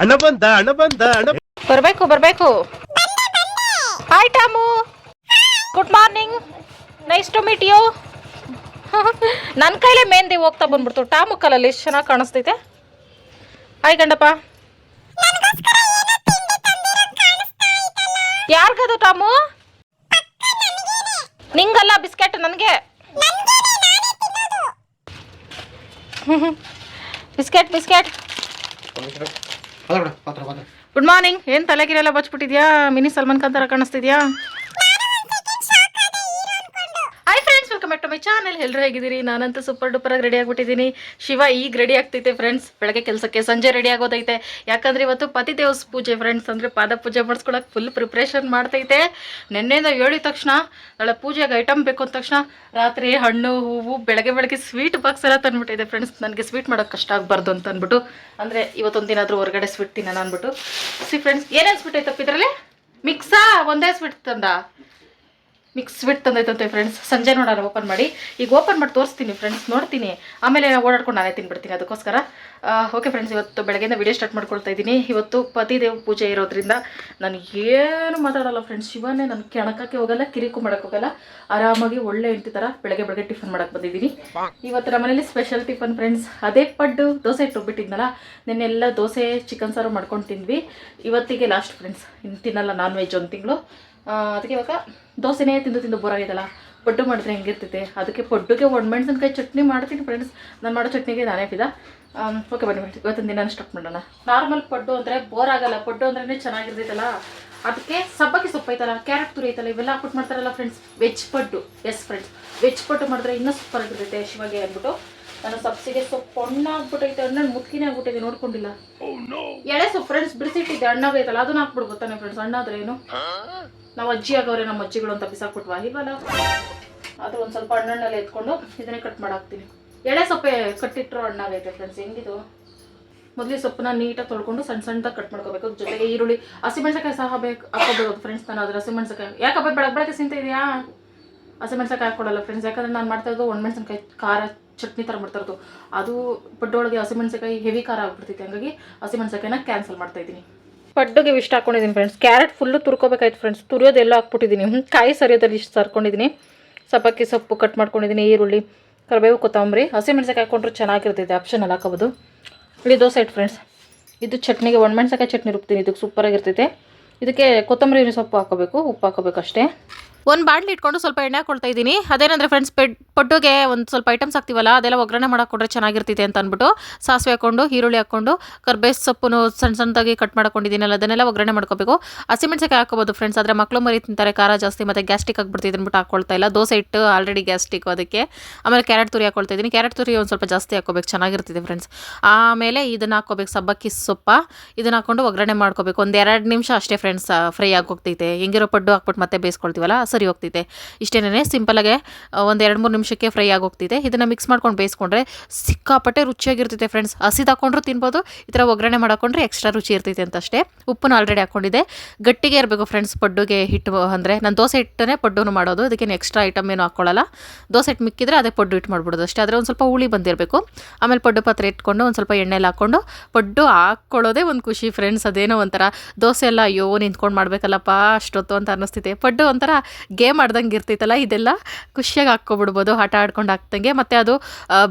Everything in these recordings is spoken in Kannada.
ಹಣ ಬಂದ, ಅಣ್ಣ ಬಂದ, ಅಣ್ಣ ಬರಬೇಕು ಬರಬೇಕು. Hi Tom good morning nice to meet you ನನ್ನ ಕೈಲೇ ಮೆಹಂದಿ ಹೋಗ್ತಾ ಬಂದ್ಬಿಡ್ತು. ಟಾಮು ಕಲಲ್ಲಿ ಎಷ್ಟು ಚೆನ್ನಾಗಿ ಕಾಣಿಸ್ತೈತೆ? ಹಾಯ್ ಗಂಡಪ್ಪ. ಯಾರಿಗದು ಟಾಮು ನಿಂಗಲ್ಲ ಬಿಸ್ಕೆಟ್ ನನಗೆ. Biscuit biscuit. ಗುಡ್ ಮಾರ್ನಿಂಗ್ ಏನು ತಲೆಗಿರೆಲ್ಲ ಬಚ್ಬಿಟ್ಟಿದ್ಯಾ ಮಿನಿ ಸಲ್ಮಾನ್ ಖಾನ್ ಥರ ಕಾಣಿಸ್ತಿದ್ಯಾ? Welcome back to my channel ಎಲ್ಲರೂ ಹೇಗಿದ್ದೀರಿ? ನಾನಂತೂ ಸೂಪರ್ ಡೂಪರ್ ಆಗಿ ರೆಡಿ ಆಗಿಬಿಟ್ಟಿದ್ದೀನಿ. ಶಿವ ಈಗ ರೆಡಿ ಆಗ್ತೈತೆ ಫ್ರೆಂಡ್ಸ್ ಬೆಳಗ್ಗೆ ಕೆಲಸಕ್ಕೆ ಸಂಜೆ ರೆಡಿ ಆಗೋದೈತೆ. ಯಾಕಂದ್ರೆ ಇವತ್ತು ಪತಿ ದೇವಸ್ ಪೂಜೆ ಫ್ರೆಂಡ್ಸ್ ಅಂದರೆ ಪಾದ ಪೂಜೆ ಮಾಡಿಸ್ಕೊಳಕ್ಕೆ ಫುಲ್ ಪ್ರಿಪ್ರೇಷನ್ ಮಾಡ್ತೈತೆ. ನಿನ್ನೆಯಿಂದ ಹೇಳಿದ ತಕ್ಷಣ, ನಾಳೆ ಪೂಜೆಗೆ ಐಟಮ್ ಬೇಕು ಅಂದ ತಕ್ಷಣ, ರಾತ್ರಿ ಹಣ್ಣು, ಹೂವು, ಬೆಳಗ್ಗೆ ಬೆಳಗ್ಗೆ ಸ್ವೀಟ್ ಬಾಕ್ಸ್ ಎಲ್ಲ ತಂದ್ಬಿಟ್ಟಿದೆ ಫ್ರೆಂಡ್ಸ್ ನನಗೆ ಸ್ವೀಟ್ ಮಾಡೋಕೆ ಕಷ್ಟ ಆಗಬಾರ್ದು ಅಂತ ಅಂದ್ಬಿಟ್ಟು. ಅಂದರೆ ಇವತ್ತೊಂದು ದಿನ ಆದರೂ ಹೊರಗಡೆ ಸ್ವೀಟ್ ತಿನ್ನೋಣ ಅಂದ್ಬಿಟ್ಟು. ಸಿ ಫ್ರೆಂಡ್ಸ್ ಏನೇನು ಸ್ವೀಟ್ ಐತಪ್ಪ ಇದರಲ್ಲಿ ಮಿಕ್ಸಾ ಒಂದೇ ಸ್ವೀಟ್ ತಂದ? ಮಿಕ್ಸ್ ಸ್ವೀಟ್ ತಂದೈತಂತೆ ಫ್ರೆಂಡ್ಸ್ ಸಂಜೆ ನೋಡೋಣ ಓಪನ್ ಮಾಡಿ. ಈಗ ಓಪನ್ ಮಾಡಿ ತೋರಿಸ್ತೀನಿ ಫ್ರೆಂಡ್ಸ್ ನೋಡ್ತೀನಿ. ಆಮೇಲೆ ಓಡಾಡ್ಕೊಂಡು ನಾನೇ ತಿನ್ಬಿಡ್ತೀನಿ ಅದಕ್ಕೋಸ್ಕರ. ಓಕೆ ಫ್ರೆಂಡ್ಸ್ ಇವತ್ತು ಬೆಳಗ್ಗೆಯಿಂದ ವಿಡಿಯೋ ಸ್ಟಾರ್ಟ್ ಮಾಡ್ಕೊಳ್ತಾ ಇದ್ದೀನಿ. ಇವತ್ತು ಪತಿದೇವ್ ಪೂಜೆ ಇರೋದ್ರಿಂದ ನಾನು ಏನು ಮಾತಾಡಲ್ಲ ಫ್ರೆಂಡ್ಸ್ ಶಿವನೇ ನಾನು ಕೆಣಕಕ್ಕೆ ಹೋಗಲ್ಲ, ಕಿರಿಕು ಮಾಡಕ್ಕೆ ಹೋಗಲ್ಲ. ಆರಾಮಾಗಿ ಒಳ್ಳೆ ಹೆಂಡತಿ ಥರ ಬೆಳಗ್ಗೆ ಬೆಳಗ್ಗೆ ಟಿಫನ್ ಮಾಡೋಕೆ ಬಂದಿದ್ದೀನಿ. ಇವತ್ತು ನಮ್ಮ ಮನೇಲಿ ಸ್ಪೆಷಲ್ ಟಿಫನ್ ಫ್ರೆಂಡ್ಸ್ ಅದೇ ಪಡ್ಡು ದೋಸೆ ಇಟ್ಟುಬಿಟ್ಟಿದ್ನಲ್ಲ ನೆನ್ನೆಲ್ಲ ದೋಸೆ ಚಿಕನ್ ಸಾರು ಮಾಡ್ಕೊಂಡು ತಿಂದ್ವಿ. ಇವತ್ತಿಗೆ ಲಾಸ್ಟ್ ಫ್ರೆಂಡ್ಸ್ ಇನ್ನು ತಿನ್ನಲ್ಲ ನಾನ್ ವೆಜ್ ಒಂದು ತಿಂಗಳು. ಅದಕ್ಕೆ ಇವಾಗ ದೋಸೆನೇ ತಿಂದು ತಿಂದು ಬೋರ್ ಆಗಿದಲ್ಲ ಪಡ್ಡು ಮಾಡಿದ್ರೆ ಹೆಂಗಿರ್ತೈತೆ? ಅದಕ್ಕೆ ಪಡ್ಡುಗೆ ಒಣಮೆಣ್ಸಿನ್ಕಾಯಿ ಚಟ್ನಿ ಮಾಡ್ತೀನಿ ಫ್ರೆಂಡ್ಸ್ ನಾನು ಮಾಡೋ ಚಟ್ನಿಗೆ ನಾನೇ ಫಿದ ಓಕೆ ಬನ್ನಿ ಬನ್ನಿ ಇವತ್ತಿನ ದಿನ ಸ್ಟಾರ್ಟ್ ಮಾಡೋಣ. ನಾರ್ಮಲ್ ಪಡ್ಡು ಅಂದರೆ ಬೋರ್ ಆಗಲ್ಲ. ಪಡ್ಡು ಅಂದ್ರೆ ಚೆನ್ನಾಗಿರ್ತೈತಲ್ಲ? ಅದಕ್ಕೆ ಸಬ್ಬಕ್ಕಿ ಸೊಪ್ಪು ಐತಲ್ಲ ಕ್ಯಾರೆಟ್ ತುರಿ ಐತಲ್ಲ ಇವೆಲ್ಲ ಹಾಕ್ಬಿಟ್ಟು ಮಾಡ್ತಾರಲ್ಲ friends veg paddu. Yes friends veg paddu ಮಾಡಿದ್ರೆ ಇನ್ನೂ ಸೂಪರ್ ಆಗಿರ್ತೈತೆ ಶಿವಾಗೆ ಅಂದ್ಬಿಟ್ಟು. ನಾನು ಸಬ್ಸಿಗೆ ಸೊಪ್ಪು ಹಣ್ಣಾಗ್ಬಿಟ್ಟೈತೆ ನಾನು ಮುತ್ಕಿನೇ ಆಗ್ಬಿಟ್ಟಿದೆ ನೋಡ್ಕೊಂಡಿಲ್ಲ. ಎಳೆ ಸೊಪ್ಪು ಫ್ರೆಂಡ್ಸ್ ಬಿಡಿಸಿಟ್ಟಿದ್ದೆ ಹಣ್ಣಾಗೈತಲ್ಲ ಅದನ್ನ ಹಾಕ್ಬಿಡ್ಬೋದು ತಾನೆ ಫ್ರೆಂಡ್ಸ್ ಹಣ್ಣಾದ್ರೆ ಏನು? ನಾವು ಅಜ್ಜಿ ಆಗವ್ರೆ, ನಮ್ಮ ಅಜ್ಜಿಗಳು ಅಂತ ಬಿಸಾಕ್ಬಿಟ್ವಾ? ಇಲ್ವಲ್ಲ? ಅದು ಒಂದು ಸ್ವಲ್ಪ ಅಣ್ಣಲ್ಲಿ ಎತ್ಕೊಂಡು ಇದನ್ನೇ ಕಟ್ ಮಾಡಾಕ್ತೀನಿ. ಎಳೆ ಸೊಪ್ಪೆ ಕಟ್ಟಿಟ್ಟರು ಹಣ್ಣಾಗೈತೆ ಫ್ರೆಂಡ್ಸ್ ಹೆಂಗಿದು? ಮೊದಲು ಸೊಪ್ಪನ್ನ ನೀಟಾಗಿ ತೊಳ್ಕೊಂಡು ಸಣ್ಣ ಸಣ್ಣದಾಗ ಕಟ್ ಮಾಡ್ಕೋಬೇಕು. ಜೊತೆಗೆ ಈರುಳ್ಳಿ ಹಸಿಮೆಣ್ಸಕಾಯಿ ಸಹ ಬೇಕು ಹಾಕೋಬೇಕು ಫ್ರೆಂಡ್ಸ್ ನಾನು ಅದ್ರ ಹಸಿಮೆಣ್ಸಕಾಯಿ ಯಾಕಪ್ಪ ಬೆಳಗ್ಗೆ ಬೆಳಗ್ಗೆ ಸಿಂತ ಇದೆಯಾ? ಹಸಿಮೆಣ್ಸಕಾಯಿ ಹಾಕೊಡಲ್ಲ ಫ್ರೆಂಡ್ಸ್ ಯಾಕಂದ್ರೆ ನಾನು ಮಾಡ್ತಾ ಇರೋದು ಒಣಮೆಣ್ಸಿನ್ಕಾಯಿ ಖಾರ ಚಟ್ನಿ ಥರ ಮಾಡ್ತಾ ಇರೋದು. ಅದು ಪಡ್ಡೊಳಗೆ ಹಸಿಮೆಣ್ಸಕಾಯಿ ಹೆವಿ ಖಾರ ಆಗ್ಬಿಡ್ತೈತೆ, ಹಂಗಾಗಿ ಹಸಿಮೆಣ್ಸಕಾಯಿನ ಕ್ಯಾನ್ಸಲ್ ಮಾಡ್ತಾ ಇದ್ದೀನಿ ಪಡ್ಡುಗೆ ಇಷ್ಟ ಹಾಕೊಂಡಿದ್ದೀನಿ ಫ್ರೆಂಡ್ಸ್ ಕ್ಯಾರೆಟ್ ಫುಲ್ಲು ತುರ್ಕೋಬೇಕಾಯ್ತು ಫ್ರೆಂಡ್ಸ್ ತುರಿಯೋದೆಲ್ಲ ಹಾಕ್ಬಿಟ್ಟಿದ್ದೀನಿ ಕಾಯಿ ಸರಿಯೋದಲ್ಲಿ ಇಷ್ಟು ಸರ್ಕೊಂಡಿದ್ದೀನಿ ಸಬ್ಬಕ್ಕಿ ಸೊಪ್ಪು ಕಟ್ ಮಾಡ್ಕೊಂಡಿದ್ದೀನಿ ಈರುಳ್ಳಿ, ಕರಿಬೇವು, ಕೊತ್ತಂಬರಿ. ಹಸಿಮೆಣ್ಸಿಕಾಯಿ ಹಾಕೊಂಡ್ರೆ ಚೆನ್ನಾಗಿರ್ತೈತೆ ಆಪ್ಷನಲ್ಲಿ ಹಾಕೋಬೋದು. ಇಲ್ಲಿ ದೋಸೆ ಇಟ್ಟು ಫ್ರೆಂಡ್ಸ್ ಇದು ಚಟ್ನಿಗೆ ಒಣಮೆಣ್ಸಕಾಯಿ ಚಟ್ನಿ ರುಬ್ತೀನಿ. ಇದಕ್ಕೆ ಸೂಪರಾಗಿರ್ತೈತೆ ಇದಕ್ಕೆ ಕೊತ್ತಂಬರಿ ಸೊಪ್ಪು ಹಾಕೋಬೇಕು. ಉಪ್ಪು ಹಾಕೋಬೇಕು ಅಷ್ಟೇ ಒಂದು ಬಾಣಲಿ ಇಟ್ಕೊಂಡು ಸ್ವಲ್ಪ ಎಣ್ಣೆ ಹಾಕೊಳ್ತಾ ಇದ್ದೀನಿ. ಅದೇನಂದ್ರೆ ಫ್ರೆಂಡ್ಸ್ ಪೆಡ್, ಪೊಟ್ಟುಗೆ ಒಂದು ಸ್ವಲ್ಪ ಐಟಮ್ಸ್ ಹಾಕ್ತೀವಲ್ಲ, ಅದೆಲ್ಲ ಒಗ್ಗರಣೆ ಕೊಟ್ಟರೆ ಚೆನ್ನಾಗಿರ್ತೈತೆ ಅಂತ ಅಂದ್ಬಿಟ್ಟು ಸಾಸಿವೆ ಹಾಕೊಂಡು, ಈರುಳ್ಳಿ ಹಾಕೊಂಡು ಕರ್ಬೇವು ಸೊಪ್ಪು ಸಣ್ಣ ಸಣ್ಣದಾಗಿ ಕಟ್ ಮಾಡ್ಕೊಂಡಿದ್ದೀನಲ್ಲ, ಅದನ್ನೆಲ್ಲ ಒಗ್ಗರಣೆ ಮಾಡ್ಕೋಬೇಕು. ಹಸಿಮೆಣ್ಸಿಕಾಯಿ ಹಾಕೋಬೋದು ಫ್ರೆಂಡ್ಸ್ ಆದರೆ ಮಕ್ಕಳು ಮರಿ ತಿಂತಾರೆ, ಖಾರ ಜಾಸ್ತಿ, ಮತ್ತು ಗ್ಯಾಸ್ಟಿಕ್ ಆಗ್ಬಿಡ್ತಿದೆ ಅಂದ್ಬಿಟ್ಟು ಹಾಕೊಳ್ತಾ ಇಲ್ಲ. ದೋಸೆ ಇಟ್ಟು ಆಲ್ರೆಡಿ ಗ್ಯಾಸ್ಟಿಕ್ ಅದಕ್ಕೆ. ಆಮೇಲೆ ಕ್ಯಾರೆಟ್ ತುರಿ ಹಾಕೊಳ್ತಾ ಇದ್ದೀನಿ. ಕ್ಯಾರೆಟ್ ತುರಿ ಒಂದು ಸ್ವಲ್ಪ ಜಾಸ್ತಿ ಹಾಕೋಬೇಕು ಚೆನ್ನಾಗಿರ್ತಿದೆ ಫ್ರೆಂಡ್ಸ್ ಆಮೇಲೆ ಇದನ್ನು ಹಾಕೋಬೇಕು ಸಬ್ಬಕ್ಕಿ ಸೊಪ್ಪ. ಇದನ್ನ ಹಾಕೊಂಡು ಒಗ್ಗರಣೆ ಮಾಡ್ಕೋಬೇಕು. ಒಂದು ಎರಡು ನಿಮಿಷ ಅಷ್ಟೇ ಫ್ರೆಂಡ್ಸ್ ಫ್ರೈ ಆಗೋಗ್ತೈತೆ. ಹೆಂಗಿರೋ ಪಡ್ಡು ಹಾಕ್ಬಿಟ್ಟು ಮತ್ತೆ ಬೇಯಿಸ್ಕೊಳ್ತೀವಲ್ಲ ಸರಿ ಹೋಗ್ತಿದೆ. ಇಷ್ಟೇನೇ ಸಿಂಪಲಾಗೆ ಒಂದು ಎರಡು ಮೂರು ನಿಮಿಷಕ್ಕೆ ಫ್ರೈ ಆಗಿ ಹೋಗ್ತಿದೆ ಇದನ್ನು ಮಿಕ್ಸ್ ಮಾಡ್ಕೊಂಡು ಬೇಯಿಸ್ಕೊಂಡ್ರೆ ಸಿಕ್ಕಾಪಟ್ಟೆ ರುಚಿಯಾಗಿರ್ತೈತೆ ಫ್ರೆಂಡ್ಸ್ ಹಸಿದು ಹಾಕೊಂಡ್ರು ತಿನ್ಬೋದು, ಈ ಥರ ಒಗ್ಗರಣೆ ಮಾಡಾಕೊಂಡ್ರೆ ಎಕ್ಸ್ಟ್ರಾ ರುಚಿ ಇರ್ತೈತೆ ಅಂತ ಅಷ್ಟೇ ಉಪ್ಪನ್ನು ಆಲ್ರೆಡಿ ಹಾಕೊಂಡಿದೆ ಗಟ್ಟಿಗೆ ಇರಬೇಕು ಫ್ರೆಂಡ್ಸ್ ಪಡ್ಡುಗೆ ಹಿಟ್ಟು, ಅಂದರೆ ನಾನು ದೋಸೆ ಹಿಟ್ಟನ್ನೇ ಪಡ್ಡುನು ಮಾಡೋದು. ಅದಕ್ಕೇನು ಎಕ್ಸ್ಟ್ರಾ ಐಟಮ್ ಏನು ಹಾಕ್ಕೊಳ್ಳಲ್ಲ ದೋಸೆ ಹಿಟ್ಟು ಮಿಕ್ಕಿದ್ರೆ ಅದೇ ಪಡ್ಡು ಹಿಟ್ಟು ಮಾಡ್ಬಿಡೋದು ಅಷ್ಟೇ. ಆದರೆ ಒಂದು ಸ್ವಲ್ಪ ಹುಳಿ ಬಂದಿರಬೇಕು. ಆಮೇಲೆ ಪಡ್ಡು ಪಾತ್ರೆ ಇಟ್ಕೊಂಡು ಒಂದು ಸ್ವಲ್ಪ ಎಣ್ಣೆಲಿ ಹಾಕ್ಕೊಂಡು ಪಡ್ಡು ಹಾಕ್ಕೊಳ್ಳೋದೇ ಒಂದು ಖುಷಿ ಫ್ರೆಂಡ್ಸ್ ಅದೇನೋ ಒಂಥರ, ದೋಸೆ ಎಲ್ಲ ಅಯ್ಯೋ ನಿಂತ್ಕೊಂಡು ಮಾಡಬೇಕಲ್ಲಪ್ಪ, ಅಷ್ಟೊತ್ತು ಅಂತ ಅನ್ನಿಸ್ತೈತೆ ಪಡ್ಡು ಒಂಥರ ಗೇಮ್ ಆಡ್ದಂಗೆ ಇರ್ತೈತಲ್ಲ, ಇದೆಲ್ಲ ಖುಷಿಯಾಗಿ ಹಾಕ್ಕೊಬಿಡ್ಬೋದು, ಆಟ ಆಡ್ಕೊಂಡು ಹಾಕ್ದಂಗೆ. ಮತ್ತು ಅದು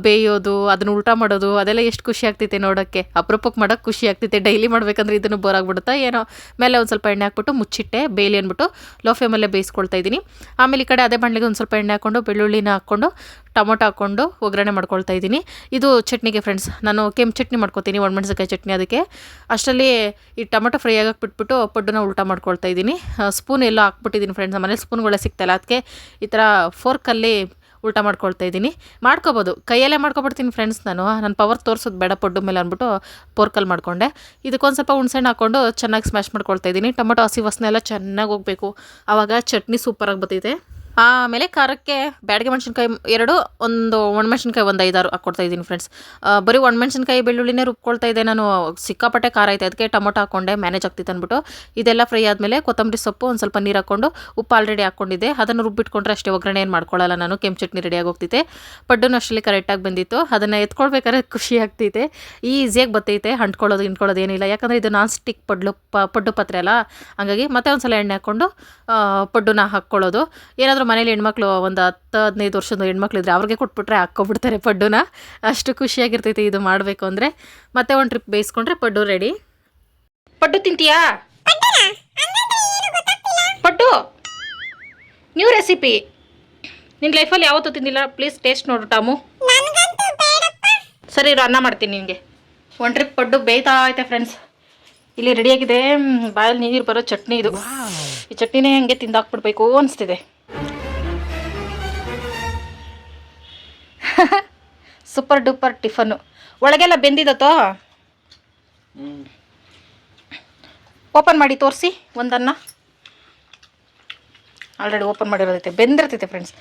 ಬೇಯೋದು, ಅದನ್ನ ಉಲ್ಟಾ ಮಾಡೋದು, ಅದೆಲ್ಲ ಎಷ್ಟು ಖುಷಿ ಆಗ್ತೈತೆ ನೋಡೋಕ್ಕೆ. ಅಪರೂಪಕ್ಕೆ ಮಾಡೋಕ್ಕೆ ಖುಷಿ ಆಗ್ತೈತೆ. ಡೈಲಿ ಮಾಡ್ಬೇಕಂದ್ರೆ ಇದನ್ನು ಬೋರ್ ಆಗ್ಬಿಡುತ್ತಾ ಏನೋ. ಮೇಲೆ ಒಂದು ಸ್ವಲ್ಪ ಎಣ್ಣೆ ಹಾಕ್ಬಿಟ್ಟು ಮುಚ್ಚಿಟ್ಟೆ, ಬೇಲಿ ಅಂದ್ಬಿಟ್ಟು ಲೋ ಫ್ಲೇಮಲ್ಲೇ ಬೇಯಿಸ್ಕೊಳ್ತಾ ಇದ್ದೀನಿ. ಆಮೇಲೆ ಈ ಕಡೆ ಅದೇ ಬಂಡ್ಲಿಗೆ ಒಂದು ಸ್ವಲ್ಪ ಎಣ್ಣೆ ಹಾಕ್ಕೊಂಡು, ಬೆಳ್ಳುಳ್ಳಿನ ಹಾಕ್ಕೊಂಡು, ಟೊಮೊಟೊ ಹಾಕ್ಕೊಂಡು ಒಗ್ಗರಣೆ ಮಾಡ್ಕೊಳ್ತಾ ಇದ್ದೀನಿ. ಇದು ಚಟ್ನಿಗೆ ಫ್ರೆಂಡ್ಸ್ ನಾನು ಕೆಂಪು ಚಟ್ನಿ ಮಾಡ್ಕೊತೀನಿ ಒಣಮೆಣ್ಸಿಕಾಯಿ ಚಟ್ನಿ ಅದಕ್ಕೆ. ಅಷ್ಟರಲ್ಲಿ ಈ ಟೊಮೊಟೊ ಫ್ರೈ ಆಗಕ್ಕೆ ಬಿಟ್ಬಿಟ್ಟು ಪಡ್ಡನ್ನ ಉಲ್ಟಾ ಮಾಡ್ಕೊಳ್ತಾ ಇದ್ದೀನಿ. ಸ್ಪೂನ್ ಎಲ್ಲ ಹಾಕ್ಬಿಟ್ಟಿದ್ದೀನಿ ಫ್ರೆಂಡ್ಸ್ ಮನೇಲಿ ಸ್ಪೂನ್ಗಳೇ ಸಿಗ್ತಾಯಿಲ್ಲ ಅದಕ್ಕೆ ಈ ಥರ ಫೋರ್ಕಲ್ಲಿ ಉಲ್ಟಾ ಮಾಡ್ಕೊಳ್ತಾ ಇದ್ದೀನಿ. ಮಾಡ್ಕೋಬೋದು. ಕೈಯಲ್ಲೇ ಮಾಡ್ಕೊಬಿಡ್ತೀನಿ ಫ್ರೆಂಡ್ಸ್ ನಾನು. ನನ್ನ ಪವರ್ ತೋರಿಸೋದು ಬೇಡ ಪೊಡ್ಡು ಮೇಲೆ ಅಂದ್ಬಿಟ್ಟು ಪೋರ್ಕಲ್ಲಿ ಮಾಡಿಕೊಂಡೆ. ಇದಕ್ಕೊಂದು ಸ್ವಲ್ಪ ಹುಣ್ಸೆಹಣ್ಣು ಹಾಕ್ಕೊಂಡು ಚೆನ್ನಾಗಿ ಸ್ಮ್ಯಾಶ್ ಮಾಡ್ಕೊಳ್ತಾ ಇದ್ದೀನಿ. ಟೊಮೊಟೊ ಹಸಿ ವಾಸನೆ ಎಲ್ಲ ಚೆನ್ನಾಗಿ ಹೋಗಬೇಕು. ಆವಾಗ ಚಟ್ನಿ ಸೂಪರಾಗಿ ಬರ್ತೈತೆ. ಆಮೇಲೆ ಖಾರಕ್ಕೆ ಬ್ಯಾಡಗೆ ಮೆಣಸಿನ್ಕಾಯಿ ಎರಡು, ಒಂದು ಒಣಮೆಣಸಿನ್ಕಾಯಿ ಒಂದು ಐದಾರು ಹಾಕ್ಕೊಡ್ತಾ ಇದ್ದೀನಿ ಫ್ರೆಂಡ್ಸ್ ಬರೀ ಒಣಮೆಣಸಿನ್ಕಾಯಿ ಬೆಳ್ಳುಳ್ಳಿನೇ ರುಬ್ಕೊಳ್ತಾ ಇದ್ದೆ ನಾನು. ಸಿಕ್ಕಾಪಟ್ಟೆ ಖಾರ ಐತೆ. ಅದಕ್ಕೆ ಟೊಮೊಟೊ ಹಾಕ್ಕೊಂಡೆ ಮ್ಯಾನೇಜ್ ಆಗ್ತಿತ್ತು ಅಂದ್ಬಿಟ್ಟು. ಇದೆಲ್ಲ ಫ್ರೈ ಆದಮೇಲೆ ಕೊತ್ತಂಬರಿ ಸೊಪ್ಪು ಒಂದು ಸ್ವಲ್ಪ ನೀರು ಹಾಕ್ಕೊಂಡು ಉಪ್ಪು ಆಲ್ರೆಡಿ ಹಾಕ್ಕೊಂಡಿದ್ದೆ ಅದನ್ನು ರುಬ್ಬಿಟ್ಕೊಂಡ್ರೆ ಅಷ್ಟೇ ಒಗ್ಗರಣೆ ಏನು ಮಾಡ್ಕೊಳ್ಳಲ್ಲ ನಾನು. ಕೆಂಪು ಚಟ್ನಿ ರೆಡಿಯಾಗಿ ಹೋಗ್ತಿದ್ದೆ ಪಡ್ಡು ಅಷ್ಟರಲ್ಲಿ ಕರೆಕ್ಟಾಗಿ ಬಂದಿತ್ತು. ಅದನ್ನು ಎತ್ಕೊಳ್ಬೇಕಾದ್ರೆ ಖುಷಿ ಆಗ್ತೈತೆ ಈಸಿಯಾಗಿ ಬತ್ತೈತೆ. ಹಂಟ್ಕೊಳ್ಳೋದು ಹಿಂಡ್ಕೊಳ್ಳೋದು ಏನಿಲ್ಲ. ಯಾಕಂದರೆ ಇದು ನಾನ್ ಸ್ಟಿಕ್ ಪಡ್ಲು ಪ ಪಡ್ಡು ಪತ್ರೆ ಅಲ್ಲ. ಹಂಗಾಗಿ ಮತ್ತೆ ಒಂದು ಸಲ ಎಣ್ಣೆ ಹಾಕ್ಕೊಂಡು ಪಡ್ಡುನ ಹಾಕ್ಕೊಳ್ಳೋದು. ಏನಾದರೂ ಮನೇಲಿ ಹೆಣ್ಮಕ್ಳು ಒಂದು ಹತ್ತು ಹದಿನೈದು ವರ್ಷದ ಹೆಣ್ಮಕ್ಳು ಇದ್ದರೆ ಅವ್ರಿಗೆ ಕೊಟ್ಬಿಟ್ರೆ ಹಾಕ್ಕೊಬಿಡ್ತಾರೆ ಪಡ್ಡುನ. ಅಷ್ಟು ಖುಷಿಯಾಗಿರ್ತೈತೆ ಇದು ಮಾಡಬೇಕು ಅಂದರೆ. ಮತ್ತೆ ಒಂದು ಟ್ರಿಪ್ ಬೇಯಿಸ್ಕೊಂಡ್ರೆ ಪಡ್ಡು ರೆಡಿ ಪಡ್ಡು ತಿಂತೀಯಾ? ಪಡ್ಡು? ನ್ಯೂ ರೆಸಿಪಿ ನಿನ್ನ ಲೈಫಲ್ಲಿ ಯಾವತ್ತೂ ತಿಂದಿಲ್ಲ. ಪ್ಲೀಸ್ ಟೇಸ್ಟ್ ನೋಡು ಟಾಮು. ಸರಿ ಇರು, ಅನ್ನ ಮಾಡ್ತೀನಿ ನಿನಗೆ. ಒಂದು ಟ್ರಿಪ್ ಪಡ್ಡು ಬೇಯ್ತಾ ಐತೆ ಫ್ರೆಂಡ್ಸ್ ಇಲ್ಲಿ ರೆಡಿಯಾಗಿದೆ ಬಾಯಲ್ಲಿ ನೀರು ಬರೋ ಚಟ್ನಿ ಇದು. ಈ ಚಟ್ನಿನೇ ಹಂಗೆ ತಿಂದಾಕ್ಬಿಡ್ಬೇಕು ಅನಿಸ್ತಿದೆ. ಸೂಪರ್ ಡೂಪರ್ ಟಿಫನ್ನು ಒಳಗೆಲ್ಲ ಬೆಂದಿದತ್ತೋ ಓಪನ್ ಮಾಡಿ ತೋರಿಸಿ ಒಂದನ್ನು. ಆಲ್ರೆಡಿ ಓಪನ್ ಮಾಡಿರೋದೈತೆ. ಬೆಂದಿರ್ತೈತೆ ಫ್ರೆಂಡ್ಸ್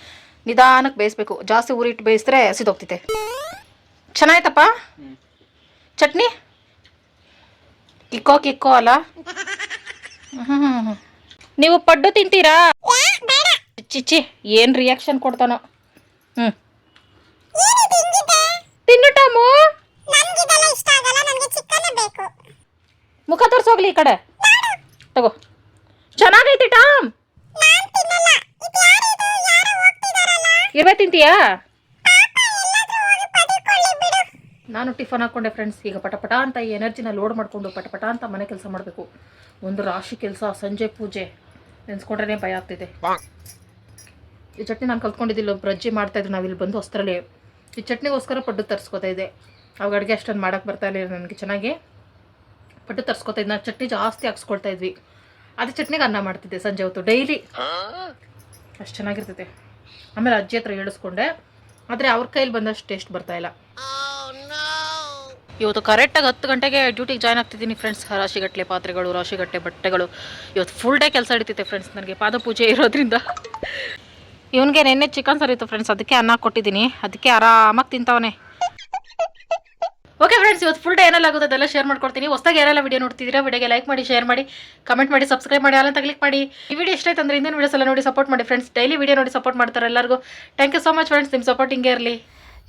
ನಿಧಾನಕ್ಕೆ ಬೇಯಿಸ್ಬೇಕು. ಜಾಸ್ತಿ ಊರಿಟ್ಟು ಬೇಯಿಸಿದ್ರೆ ಹಸಿದೋಗ್ತೈತೆ ಚೆನ್ನಾಯ್ತಪ್ಪ? ಚಟ್ನಿ? ಕಿಕ್ಕೋ ಕಿಕ್ಕೋ ಅಲ್ಲ? ನೀವು ಪಡ್ಡು ತಿಂತೀರಾ? ಚಿಚ್ಚಿ ಏನು ರಿಯಾಕ್ಷನ್ ಕೊಡ್ತಾನೋ? ಹ್ಮ್. ತಿನ್ನು ಟಾಮು ಮುಖ ತೋರ್ಸೋಗ್ಲಿ ಈ ಕಡೆ. ತಗೋ. ಚೆನ್ನಾಗೈತಿ ಟಾಮ್. ಇರ್ಬೇ ತಿಂತೀಯಾ? ನಾನು ಟಿಫನ್ ಹಾಕ್ಕೊಂಡೆ ಫ್ರೆಂಡ್ಸ್ ಈಗ ಪಟಪಟ ಅಂತ ಈ ಎನರ್ಜಿನ ಲೋಡ್ ಮಾಡಿಕೊಂಡು ಪಟಪಟ ಅಂತ ಮನೆ ಕೆಲಸ ಮಾಡಬೇಕು. ಒಂದು ರಾಶಿ ಕೆಲಸ ಸಂಜೆ ಪೂಜೆ. ನೆನ್ಸ್ಕೊಂಡ್ರೆ ಭಯ ಆಗ್ತಿದೆ. ಈ ಚಟ್ನಿ ನಾನು ಕಲ್ತ್ಕೊಂಡಿದ್ದಿಲ್ಲ ಒಬ್ರು ಅಜ್ಜಿ ಮಾಡ್ತಾಯಿದ್ರು ನಾವಿಲ್ಲಿ ಬಂದು ಹೊಸ್ತರಲ್ಲಿ ಈ ಚಟ್ನಿಗೋಸ್ಕರ ಪಡ್ಡು ತರಿಸ್ಕೊತಾ ಇದ್ದೆ. ಅವಾಗ ಅಡುಗೆ ಅಷ್ಟೊಂದು ಮಾಡೋಕ್ಕೆ ಬರ್ತಾ ಇರಲಿಲ್ಲ ನನಗೆ ಚೆನ್ನಾಗಿ. ಪಡ್ಡು ತರಿಸ್ಕೊತಾ ಇದ್ದೆ. ನಾವು ಚಟ್ನಿ ಜಾಸ್ತಿ ಹಾಕ್ಸ್ಕೊಳ್ತಾ ಇದ್ವಿ. ಅದು ಚಟ್ನಿಗೆ ಅನ್ನ ಮಾಡ್ತಿದ್ದೆ ಸಂಜೆ ಹೊತ್ತು, ಡೈಲಿ. ಅಷ್ಟು ಚೆನ್ನಾಗಿರ್ತೈತೆ. ಆಮೇಲೆ ಅಜ್ಜಿ ಹತ್ರ ಹೇಳಿಸ್ಕೊಂಡೆ. ಆದರೆ ಅವ್ರ ಕೈಲಿ ಬಂದಷ್ಟು ಟೇಸ್ಟ್ ಬರ್ತಾ ಇಲ್ಲ. ಇವತ್ತು ಕರೆಕ್ಟಾಗಿ ಹತ್ತು ಗಂಟೆಗೆ ಡ್ಯೂಟಿಗೆ ಜಾಯ್ನ್ ಆಗ್ತಿದ್ದೀನಿ ಫ್ರೆಂಡ್ಸ್. ರಾಶಿಗಟ್ಟಲೆ ಪಾತ್ರೆಗಳು ರಾಶಿಗಟ್ಟೆ ಬಟ್ಟೆಗಳು. ಇವತ್ತು ಫುಲ್ ಡೇ ಕೆಲಸ ಹಿಡಿತೈತೆ ಫ್ರೆಂಡ್ಸ್. ನನಗೆ ಪಾದಪೂಜೆ ಇರೋದ್ರಿಂದ. ಇವನಿಗೆ ನೆನ್ನೆ ಚಿಕನ್ ಸರಿತ್ತು ಫ್ರೆಂಡ್ಸ್ ಅದಕ್ಕೆ ಅನ್ನ ಕೊಟ್ಟಿದ್ದೀನಿ. ಅದಕ್ಕೆ ಆರಾಮಾಗಿ ತಿಂತಾವನೆ. ಓಕೆ ಫ್ರೆಂಡ್ಸ್ ಇವತ್ತು ಫುಲ್ ಡೇ ಏನಲ್ಲ ಆಗುತ್ತೆ ಅದೆಲ್ಲ ಶೇರ್ ಮಾಡ್ಕೊಡ್ತೀನಿ. ಹೊಸದಾಗಿ ಯಾರೆಲ್ಲ ವಿಡಿಯೋ ನೋಡ್ತಿದ್ದೀರಾ ವಿಡಿಯೋಗೆ ಲೈಕ್ ಮಾಡಿ ಶೇರ್ ಮಾಡಿ ಕಮೆಂಟ್ ಮಾಡಿ ಸಬ್ಸ್ಕ್ರೈಬ್ ಮಾಡಿ ಅಲ್ಲ ಕ್ಲಿಕ್ ಮಾಡಿ. ಈ ವಿಡಿಯೋ ಇಷ್ಟ ಅಂದ್ರೆ ಇಂದಿನ ವಿಡಿಯೋಸ್ ಎಲ್ಲ ನೋಡಿ ಸಪೋರ್ಟ್ ಮಾಡಿ ಫ್ರೆಂಡ್ಸ್ ಡೈಲಿ ವಿಡಿಯೋ ನೋಡಿ ಸಪೋರ್ಟ್ ಮಾಡ್ತಾರೆ ಎಲ್ಲರಿಗೂ. Thank you so much friends ನಿಮ್ಮ ಸಪೋರ್ಟ್ ಹಿಂಗೆ ಇರಲಿ.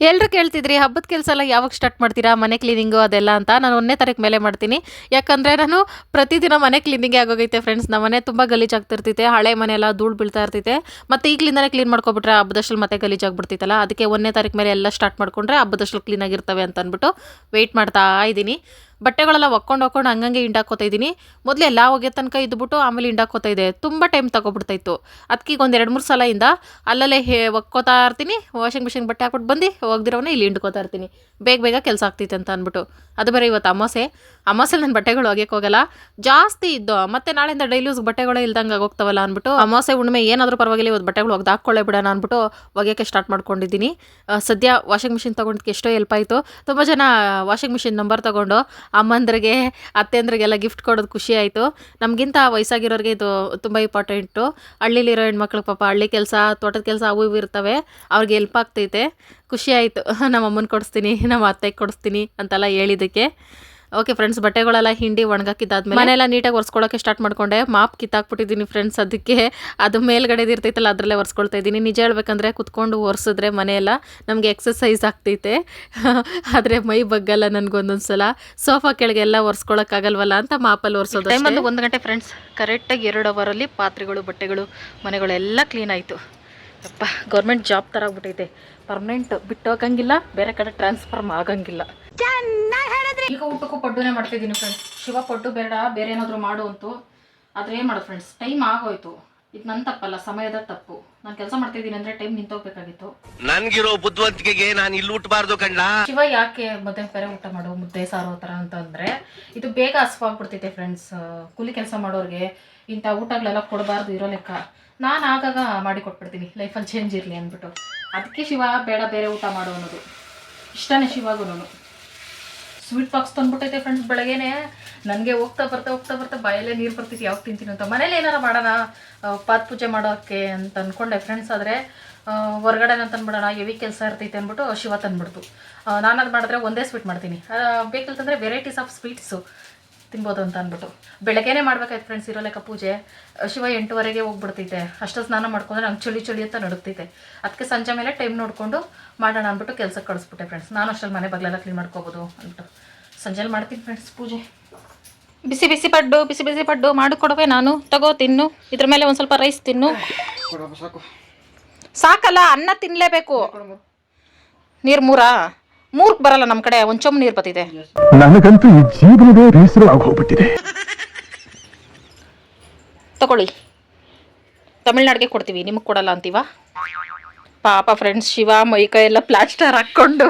ಎಲ್ಲರೂ ಕೇಳ್ತಿದ್ರಿ, ಹಬ್ಬದ ಕೆಲಸ ಎಲ್ಲ ಯಾವಾಗ ಸ್ಟಾರ್ಟ್ ಮಾಡ್ತೀರಾ? ಮನೆ ಕ್ಲೀನಿಂಗು ಅದೆಲ್ಲ ಅಂತ ನಾನು ಒಂದನೇ ತಾರೀಕು ಮೇಲೆ ಮಾಡ್ತೀನಿ. ಯಾಕಂದರೆ ನಾನು ಪ್ರತಿದಿನ ಮನೆ ಕ್ಲೀನಿಂಗೇ ಆಗೋಗೈತೆ ಫ್ರೆಂಡ್ಸ್ ನಮ್ಮ ಮನೆ ತುಂಬ ಗಲೀಜಾಗ್ತಿರ್ತೈತೆ ಹಳೆ ಮನೆ ಎಲ್ಲ ಧೂಳು ಬೀಳ್ತಾ ಇರ್ತೈತೆ. ಮತ್ತು ಈಗಲಿಂದನೇ ಕ್ಲೀನ್ ಮಾಡ್ಕೊಬಿಟ್ರೆ ಹಬ್ಬದಷ್ಟು ಮತ್ತೆ ಗಲೀಜಾಗ್ಬಿಡ್ತೈತಲ್ಲ ಅದಕ್ಕೆ ಒಂದನೇ ತಾರೀಕು ಮೇಲೆ ಎಲ್ಲ ಸ್ಟಾರ್ಟ್ ಮಾಡಿಕೊಂಡ್ರೆ ಹಬ್ಬದಷ್ಟು ಕ್ಲೀನಾಗಿರ್ತವೆ ಅಂತ ಅಂದ್ಬಿಟ್ಟು ವೆಯ್ಟ್ ಮಾಡ್ತಾ ಇದ್ದೀನಿ ಬಟ್ಟೆಗಳೆಲ್ಲ ಒಕ್ಕೊಂಡು ಒಕ್ಕೊಂಡು ಹಂಗಂಗೆ ಹಿಂಡಾಕೋತಾ ಇದ್ದೀನಿ. ಮೊದಲು ಎಲ್ಲ ಹೋಗೋ ತನಕ ಇದ್ಬಿಟ್ಟು ಆಮೇಲೆ ಹಿಂಡಾಕೋತಾ ಇದೆ ತುಂಬ ಟೈಮ್ ತಗೊಬಿಡ್ತಾ ಇತ್ತು ಅದಕ್ಕೆ ಈಗ ಒಂದು ಎರಡು ಮೂರು ಸಲ ಇಂದ ಅಲ್ಲಲ್ಲೇ ಹೇ ಒಕ್ಕೋತಾ ಇರ್ತೀನಿ. ವಾಷಿಂಗ್ ಮಿಷಿನ್ ಬಟ್ಟೆ ಹಾಕ್ಬಿಟ್ಟು ಬಂದು ಹೋಗ್ದಿರೋನೇ ಇಲ್ಲಿ ಹಿಂಡ್ಕೋತಾ ಇರ್ತೀನಿ. ಬೇಗ ಬೇಗ ಕೆಲಸ ಆಗ್ತೈತೆ ಅಂತ ಅಂದ್ಬಿಟ್ಟು. ಅದು ಬೇರೆ ಇವತ್ತು ಅಮಾಸೆ. ಅಮಾಸೆಲಿ ನನ್ನ ಬಟ್ಟೆಗಳು ಒಗೆಯಕ್ಕೆ ಹೋಗಲ್ಲ. ಜಾಸ್ತಿ ಇದ್ದು ಮತ್ತೆ ನಾಳೆಯಿಂದ ಡೈಲೂಸ್ ಬಟ್ಟೆಗಳೇ ಇಲ್ದಂಗೆ ಆಗೋಗ್ತಾವಲ್ಲ ಅಂದ್ಬಿಟ್ಟು ಅಮಾಸೆ ಹುಣ್ಣಿಮೆ ಏನಾದರೂ ಪರವಾಗಿಲ್ಲ ಇವತ್ತು ಬಟ್ಟೆಗಳು ಒಗ್ದು ಹಾಕ್ಕೊಳ್ಳೇ ಬಿಡೋಣ ಅಂದ್ಬಿಟ್ಟು ಒಗೆಯೋಕ್ಕೆ ಸ್ಟಾರ್ಟ್ ಮಾಡ್ಕೊಂಡಿದ್ದೀನಿ. ಸದ್ಯ ವಾಷಿಂಗ್ ಮಿಷಿನ್ ತೊಗೊಂಡಕ್ಕೆ ಎಷ್ಟೋ ಹೆಲ್ಪ್ ಆಯಿತು. ತುಂಬ ಜನ ವಾಷಿಂಗ್ ಮಿಷಿನ್ ನಂಬರ್ ತೊಗೊಂಡು ಅಮ್ಮಂದ್ರಿಗೆ, ಅತ್ತೆಂದ್ರಿಗೆಲ್ಲ ಗಿಫ್ಟ್ ಕೊಡೋದು ಖುಷಿ ಆಯಿತು. ನಮಗಿಂತ ವಯಸ್ಸಾಗಿರೋರಿಗೆ ಇದು ತುಂಬ ಇಂಪಾರ್ಟೆಂಟು ಹಳ್ಳಿಲಿರೋ ಹೆಣ್ಮಕ್ಳು ಪಾಪ ಹಳ್ಳಿ ಕೆಲಸ, ತೋಟದ ಕೆಲಸ ಅವು ಇವು ಇರ್ತವೆ. ಅವ್ರಿಗೆ ಹೆಲ್ಪ್ ಆಗ್ತೈತೆ. ಖುಷಿ ಆಯಿತು. ನಮ್ಮ ಅಮ್ಮನ ಕೊಡಿಸ್ತೀನಿ, ನಮ್ಮ ಅತ್ತೆಗೆ ಕೊಡಿಸ್ತೀನಿ ಅಂತೆಲ್ಲ ಹೇಳಿದ್ದಕ್ಕೆ. ಓಕೆ ಫ್ರೆಂಡ್ಸ್ ಬಟ್ಟೆಗಳೆಲ್ಲ ಹಿಂಡಿ ಒಣಗಾಕಿದ್ದಾದ್ಮೇಲೆ ಮನೆಯೆಲ್ಲ ನೀಟಾಗಿ ಒರೆಸ್ಕೊಳ್ಳೋಕೆ ಸ್ಟಾರ್ಟ್ ಮಾಡ್ಕೊಂಡೆ. ಮಾಪ್ ಕಿತ್ತಾಕ್ಬಿಟ್ಟಿದ್ದೀನಿ ಫ್ರೆಂಡ್ಸ್ ಅದಕ್ಕೆ. ಅದು ಮೇಲ್ಗಡೆ ಇರ್ತೈತಲ್ಲ ಅದರಲ್ಲೇ ಒರೆಸ್ಕೊಳ್ತಾ ಇದ್ದೀನಿ. ನಿಜ ಹೇಳ್ಬೇಕಂದ್ರೆ ಕುತ್ಕೊಂಡು ಒರೆಸಿದ್ರೆ ಮನೆಯೆಲ್ಲ ನಮಗೆ ಎಕ್ಸಸೈಸ್ ಆಗ್ತೈತೆ. ಆದರೆ ಮೈ ಬಗ್ಗಲ್ಲ ನನಗೊಂದೊಂದು ಸಲ. ಸೋಫಾ ಕೆಳಗೆ ಎಲ್ಲ ಒರೆಸ್ಕೊಳಕ್ಕಾಗಲ್ವಲ್ಲ ಅಂತ ಮಾಪಲ್ಲಿ ಒರೆಸೋದು ಟೈಮ್ ಒಂದು ಒಂದು ಗಂಟೆ ಫ್ರೆಂಡ್ಸ್ ಕರೆಕ್ಟಾಗಿ ಎರಡು ಅವರಲ್ಲಿ ಪಾತ್ರೆಗಳು ಬಟ್ಟೆಗಳು ಮನೆಗಳೆಲ್ಲ ಕ್ಲೀನ್ ಆಯಿತು. ಅಪ್ಪ ಗೌರ್ಮೆಂಟ್ ಜಾಬ್ ಥರ ಆಗ್ಬಿಟ್ಟೈತೆ ಪರ್ಮನೆಂಟ್ ಬಿಟ್ಟು ಹೋಗಂಗಿಲ್ಲ ಬೇರೆ ಕಡೆ ಟ್ರಾನ್ಸ್ಫರ್ಮ್ ಆಗಂಗಿಲ್ಲ. ಈಗ ಊಟಕ್ಕೂ ಪಡ್ಡುನೇ ಮಾಡ್ತಿದ್ದೀನಿ ಫ್ರೆಂಡ್ಸ್ ಶಿವ ಪಡ್ಡು ಬೇಡ ಬೇರೆ ಏನಾದರೂ ಮಾಡು ಅಂತು. ಆದರೆ ಏನು ಮಾಡೋದು ಫ್ರೆಂಡ್ಸ್ ಟೈಮ್ ಆಗೋಯ್ತು. ಇದು ನನ್ನ ತಪ್ಪಲ್ಲ ಸಮಯದ ತಪ್ಪು. ನಾನು ಕೆಲಸ ಮಾಡ್ತಿದ್ದೀನಿ ಅಂದ್ರೆ ಟೈಮ್ ನಿಂತೋಗ್ಬೇಕಾಗಿತ್ತು. ನನ್ಗಿರೋ ಬುದ್ಧಿವಂತಿಕೆಗೆ ನಾನು ಇಲ್ಲಿ ಊಟಬಾರ್ದು ಕಣ್ಣ ಶಿವ ಯಾಕೆ ಮುದ್ದೆ ಬೇರೆ ಊಟ ಮಾಡು ಮುದ್ದೆ ಸಾರು ಥರ ಥರ ಅಂತಂದರೆ ಇದು ಬೇಗ ಹಸ್ವಾಗ್ಬಿಡ್ತೈತೆ ಫ್ರೆಂಡ್ಸ್ ಕೂಲಿ ಕೆಲಸ ಮಾಡೋರಿಗೆ ಇಂಥ ಊಟಗಳೆಲ್ಲ ಕೊಡಬಾರ್ದು ಇರೋ ಲೆಕ್ಕ. ನಾನು ಆಗಾಗ ಮಾಡಿ ಕೊಟ್ಬಿಡ್ತೀನಿ ಲೈಫಲ್ಲಿ ಚೇಂಜ್ ಇರಲಿ ಅಂದ್ಬಿಟ್ಟು. ಅದಕ್ಕೆ ಶಿವ ಬೇಡ ಬೇರೆ ಊಟ ಮಾಡು ಅನ್ನೋದು. ಇಷ್ಟನೇ ಶಿವಾಗೂ ಸ್ವೀಟ್ ಬಾಕ್ಸ್ ತಂದ್ಬಿಟ್ಟೈತೆ ಫ್ರೆಂಡ್ಸ್ ಬೆಳಗ್ಗೆನೆ. ನನಗೆ ಹೋಗ್ತಾ ಬರ್ತಾ ಹೋಗ್ತಾ ಬರ್ತಾ ಬಾಯಲ್ಲೇ ನೀರು ಬರ್ತಿತ್ತು, ಯಾವಾಗ ತಿಂತೀನಿ ಅಂತ. ಮನೇಲಿ ಏನಾರ ಮಾಡೋಣ? ಪಾತ್ ಪೂಜೆ ಮಾಡೋಕ್ಕೆ ಅಂತ ಅಂದ್ಕೊಂಡೆ ಫ್ರೆಂಡ್ಸ್ ಆದರೆ ಹೊರಗಡೆ ತಂದ್ಬಿಡೋಣ ಹೆವಿ ಕೆಲಸ ಇರ್ತೈತೆ ಅಂದ್ಬಿಟ್ಟು ಶಿವ ತಂದ್ಬಿಡ್ತು. ನಾನು ಅದು ಮಾಡಿದ್ರೆ ಒಂದೇ ಸ್ವೀಟ್ ಮಾಡ್ತೀನಿ. ಬೇಕಂತಂದರೆ ವೆರೈಟೀಸ್ ಆಫ್ ಸ್ವೀಟ್ಸು ತಿನ್ಬೋದು ಅಂತ ಅಂದ್ಬಿಟ್ಟು. ಬೆಳಗ್ಗೆನೇ ಮಾಡ್ಬೇಕಾಯ್ತು ಫ್ರೆಂಡ್ಸ್ ಇರೋ ಲೆಕ್ಕ ಪೂಜೆ ಶಿವ ಎಂಟುವರೆಗೆ ಹೋಗ್ಬಿಡ್ತೈತೆ. ಅಷ್ಟು ಸ್ನಾನ ಮಾಡ್ಕೊಂಡ್ರೆ ನಂಗೆ ಚಳಿ ಚಳಿ ಅಂತ ನಡುಗ್ತೈತೆ. ಅದಕ್ಕೆ ಸಂಜೆ ಮೇಲೆ ಟೈಮ್ ನೋಡಿಕೊಂಡು ಮಾಡೋಣ ಅಂದ್ಬಿಟ್ಟು ಕೆಲಸಕ್ಕೆ ಕಳಿಸ್ಬಿಟ್ಟೆ ಫ್ರೆಂಡ್ಸ್ ನಾನು ಅಷ್ಟಲ್ಲಿ ಮನೆ ಬಗ್ಲೆಲ್ಲ ಕ್ಲೀನ್ ಮಾಡ್ಕೋಬೋದು ಅಂದ್ಬಿಟ್ಟು. ಸಂಜೆಲಿ ಮಾಡ್ತೀನಿ ಫ್ರೆಂಡ್ಸ್ ಪೂಜೆ. ಬಿಸಿ ಬಿಸಿ ಪಡ್ಡು ಬಿಸಿ ಬಿಸಿ ಪಡ್ಡು. ಮಾಡಿಕೊಡುವೆ ನಾನು. ತಗೋ ತಿನ್ನು. ಇದ್ರ ಮೇಲೆ ಒಂದು ಸ್ವಲ್ಪ ರೈಸ್ ತಿನ್ನು. ಸಾಕು. ಸಾಕಲ್ಲ ಅನ್ನ ತಿನ್ನಲೇಬೇಕು ನೀರು ಮೂರಾ? ಮೂರ್ಕ್ ಬರಲ್ಲ ನಮ್ಮ ಕಡೆ ಒಂದು ನೀರ್ ನೀರು ಬತ್ತಿದೆ. ನನಗಂತೂ ಈ ಜೀವನವೇ ಬೇಸರ ಹೋಗ್ಬಿಟ್ಟಿದೆ ತಗೊಳ್ಳಿ. ತಮಿಳ್ನಾಡಿಗೆ ಕೊಡ್ತೀವಿ ನಿಮಗೆ ಕೊಡಲ್ಲ ಅಂತೀವ? ಪಾಪ ಫ್ರೆಂಡ್ಸ್ ಶಿವ ಮೈ ಕೈ ಎಲ್ಲ ಪ್ಲಾಸ್ಟರ್ ಹಾಕ್ಕೊಂಡು.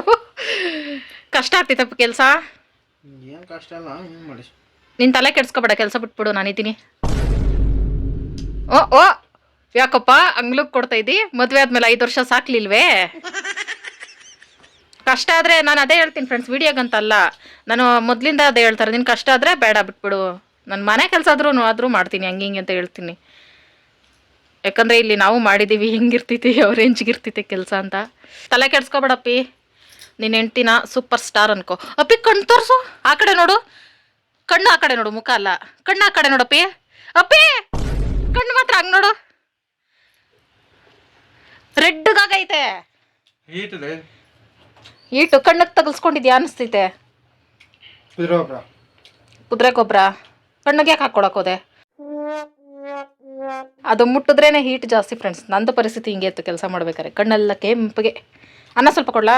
ಕಷ್ಟ ಆಗ್ತಿತ್ತಪ್ಪ ಕೆಲಸ. ಏನು ಕಷ್ಟ ಅಲ್ಲ ಏನು ಮಾಡಿ. ನಿನ್ನ ತಲೆ ಕೆಡ್ಸ್ಕೊಬೇಡ ಕೆಲಸ ಬಿಟ್ಬಿಡು ನಾನಿದ್ದೀನಿ ಓ ಓ ಯಾಕಪ್ಪ ಅಂಗ್ಲಕ್ಕೆ ಕೊಡ್ತಾ ಇದ್ದಿ? ಮದುವೆ ಆದ್ಮೇಲೆ ಐದು ವರ್ಷ ಸಾಕ್ಲಿಲ್ವೇ? ಕಷ್ಟ ಆದರೆ ನಾನು ಅದೇ ಹೇಳ್ತೀನಿ ಫ್ರೆಂಡ್ಸ್ ವಿಡಿಯೋಗಂತಲ್ಲ. ನಾನು ಮೊದಲಿಂದ ಅದೇ ಹೇಳ್ತಾರೆ ನಿನ್ನ ಕಷ್ಟ ಆದರೆ ಬೇಡ ಬಿಟ್ಬಿಡು. ನನ್ನ ಮನೆ ಕೆಲಸ ಆದ್ರೂ ಆದರೂ ಮಾಡ್ತೀನಿ, ಹಂಗೆ ಹಿಂಗೆ ಅಂತ ಹೇಳ್ತೀನಿ. ಯಾಕಂದರೆ ಇಲ್ಲಿ ನಾವು ಮಾಡಿದ್ದೀವಿ ಹೆಂಗಿರ್ತೈತಿ, ಅವ್ರ ರೇಂಜ್ಗಿರ್ತೈತಿ ಕೆಲಸ ಅಂತ. ತಲೆ ಕೆಡ್ಸ್ಕೊಬೇಡಪ್ಪಿ ನಿನ್ನ ಹೆಂಡ್ತಿನ ಸೂಪರ್ ಸ್ಟಾರ್ ಅನ್ಕೋ. ಅಪ್ಪಿ, ಕಣ್ಣು ತೋರಿಸು. ಆ ಕಡೆ ನೋಡು. ಕಣ್ಣು ಆ ಕಡೆ ನೋಡು, ಮುಖ ಅಲ್ಲ. ಕಣ್ಣು ಆ ಕಡೆ ನೋಡಪ್ಪಿ ಅಪ್ಪಿ. ಕಣ್ಣು ಮಾತ್ರ ಹಂಗೆ ನೋಡು. ರೆಡ್ಗಾಗೈತೆ ಈಟು ಕಣ್ಣಕ್ಕೆ ತಗಲ್ಸ್ಕೊಂಡಿದ್ಯಾ ಅನಿಸ್ತೈತೆ? ಕುದುರೆ ಗೊಬ್ಬರ. ಕಣ್ಣಿಗೆ ಯಾಕೆ ಹಾಕ್ಕೊಳಕೋದೆ ಅದು ಮುಟ್ಟಿದ್ರೇನೆ ಹೀಟ್ ಜಾಸ್ತಿ ಫ್ರೆಂಡ್ಸ್ ನಂದು ಪರಿಸ್ಥಿತಿ ಹಿಂಗೆ ಇತ್ತು ಕೆಲಸ ಮಾಡ್ಬೇಕಾರೆ ಕಣ್ಣೆಲ್ಲ ಕೆಂಪಿಗೆ. ಅನ್ನ ಸ್ವಲ್ಪ ಕೊಡ್ಲಾ?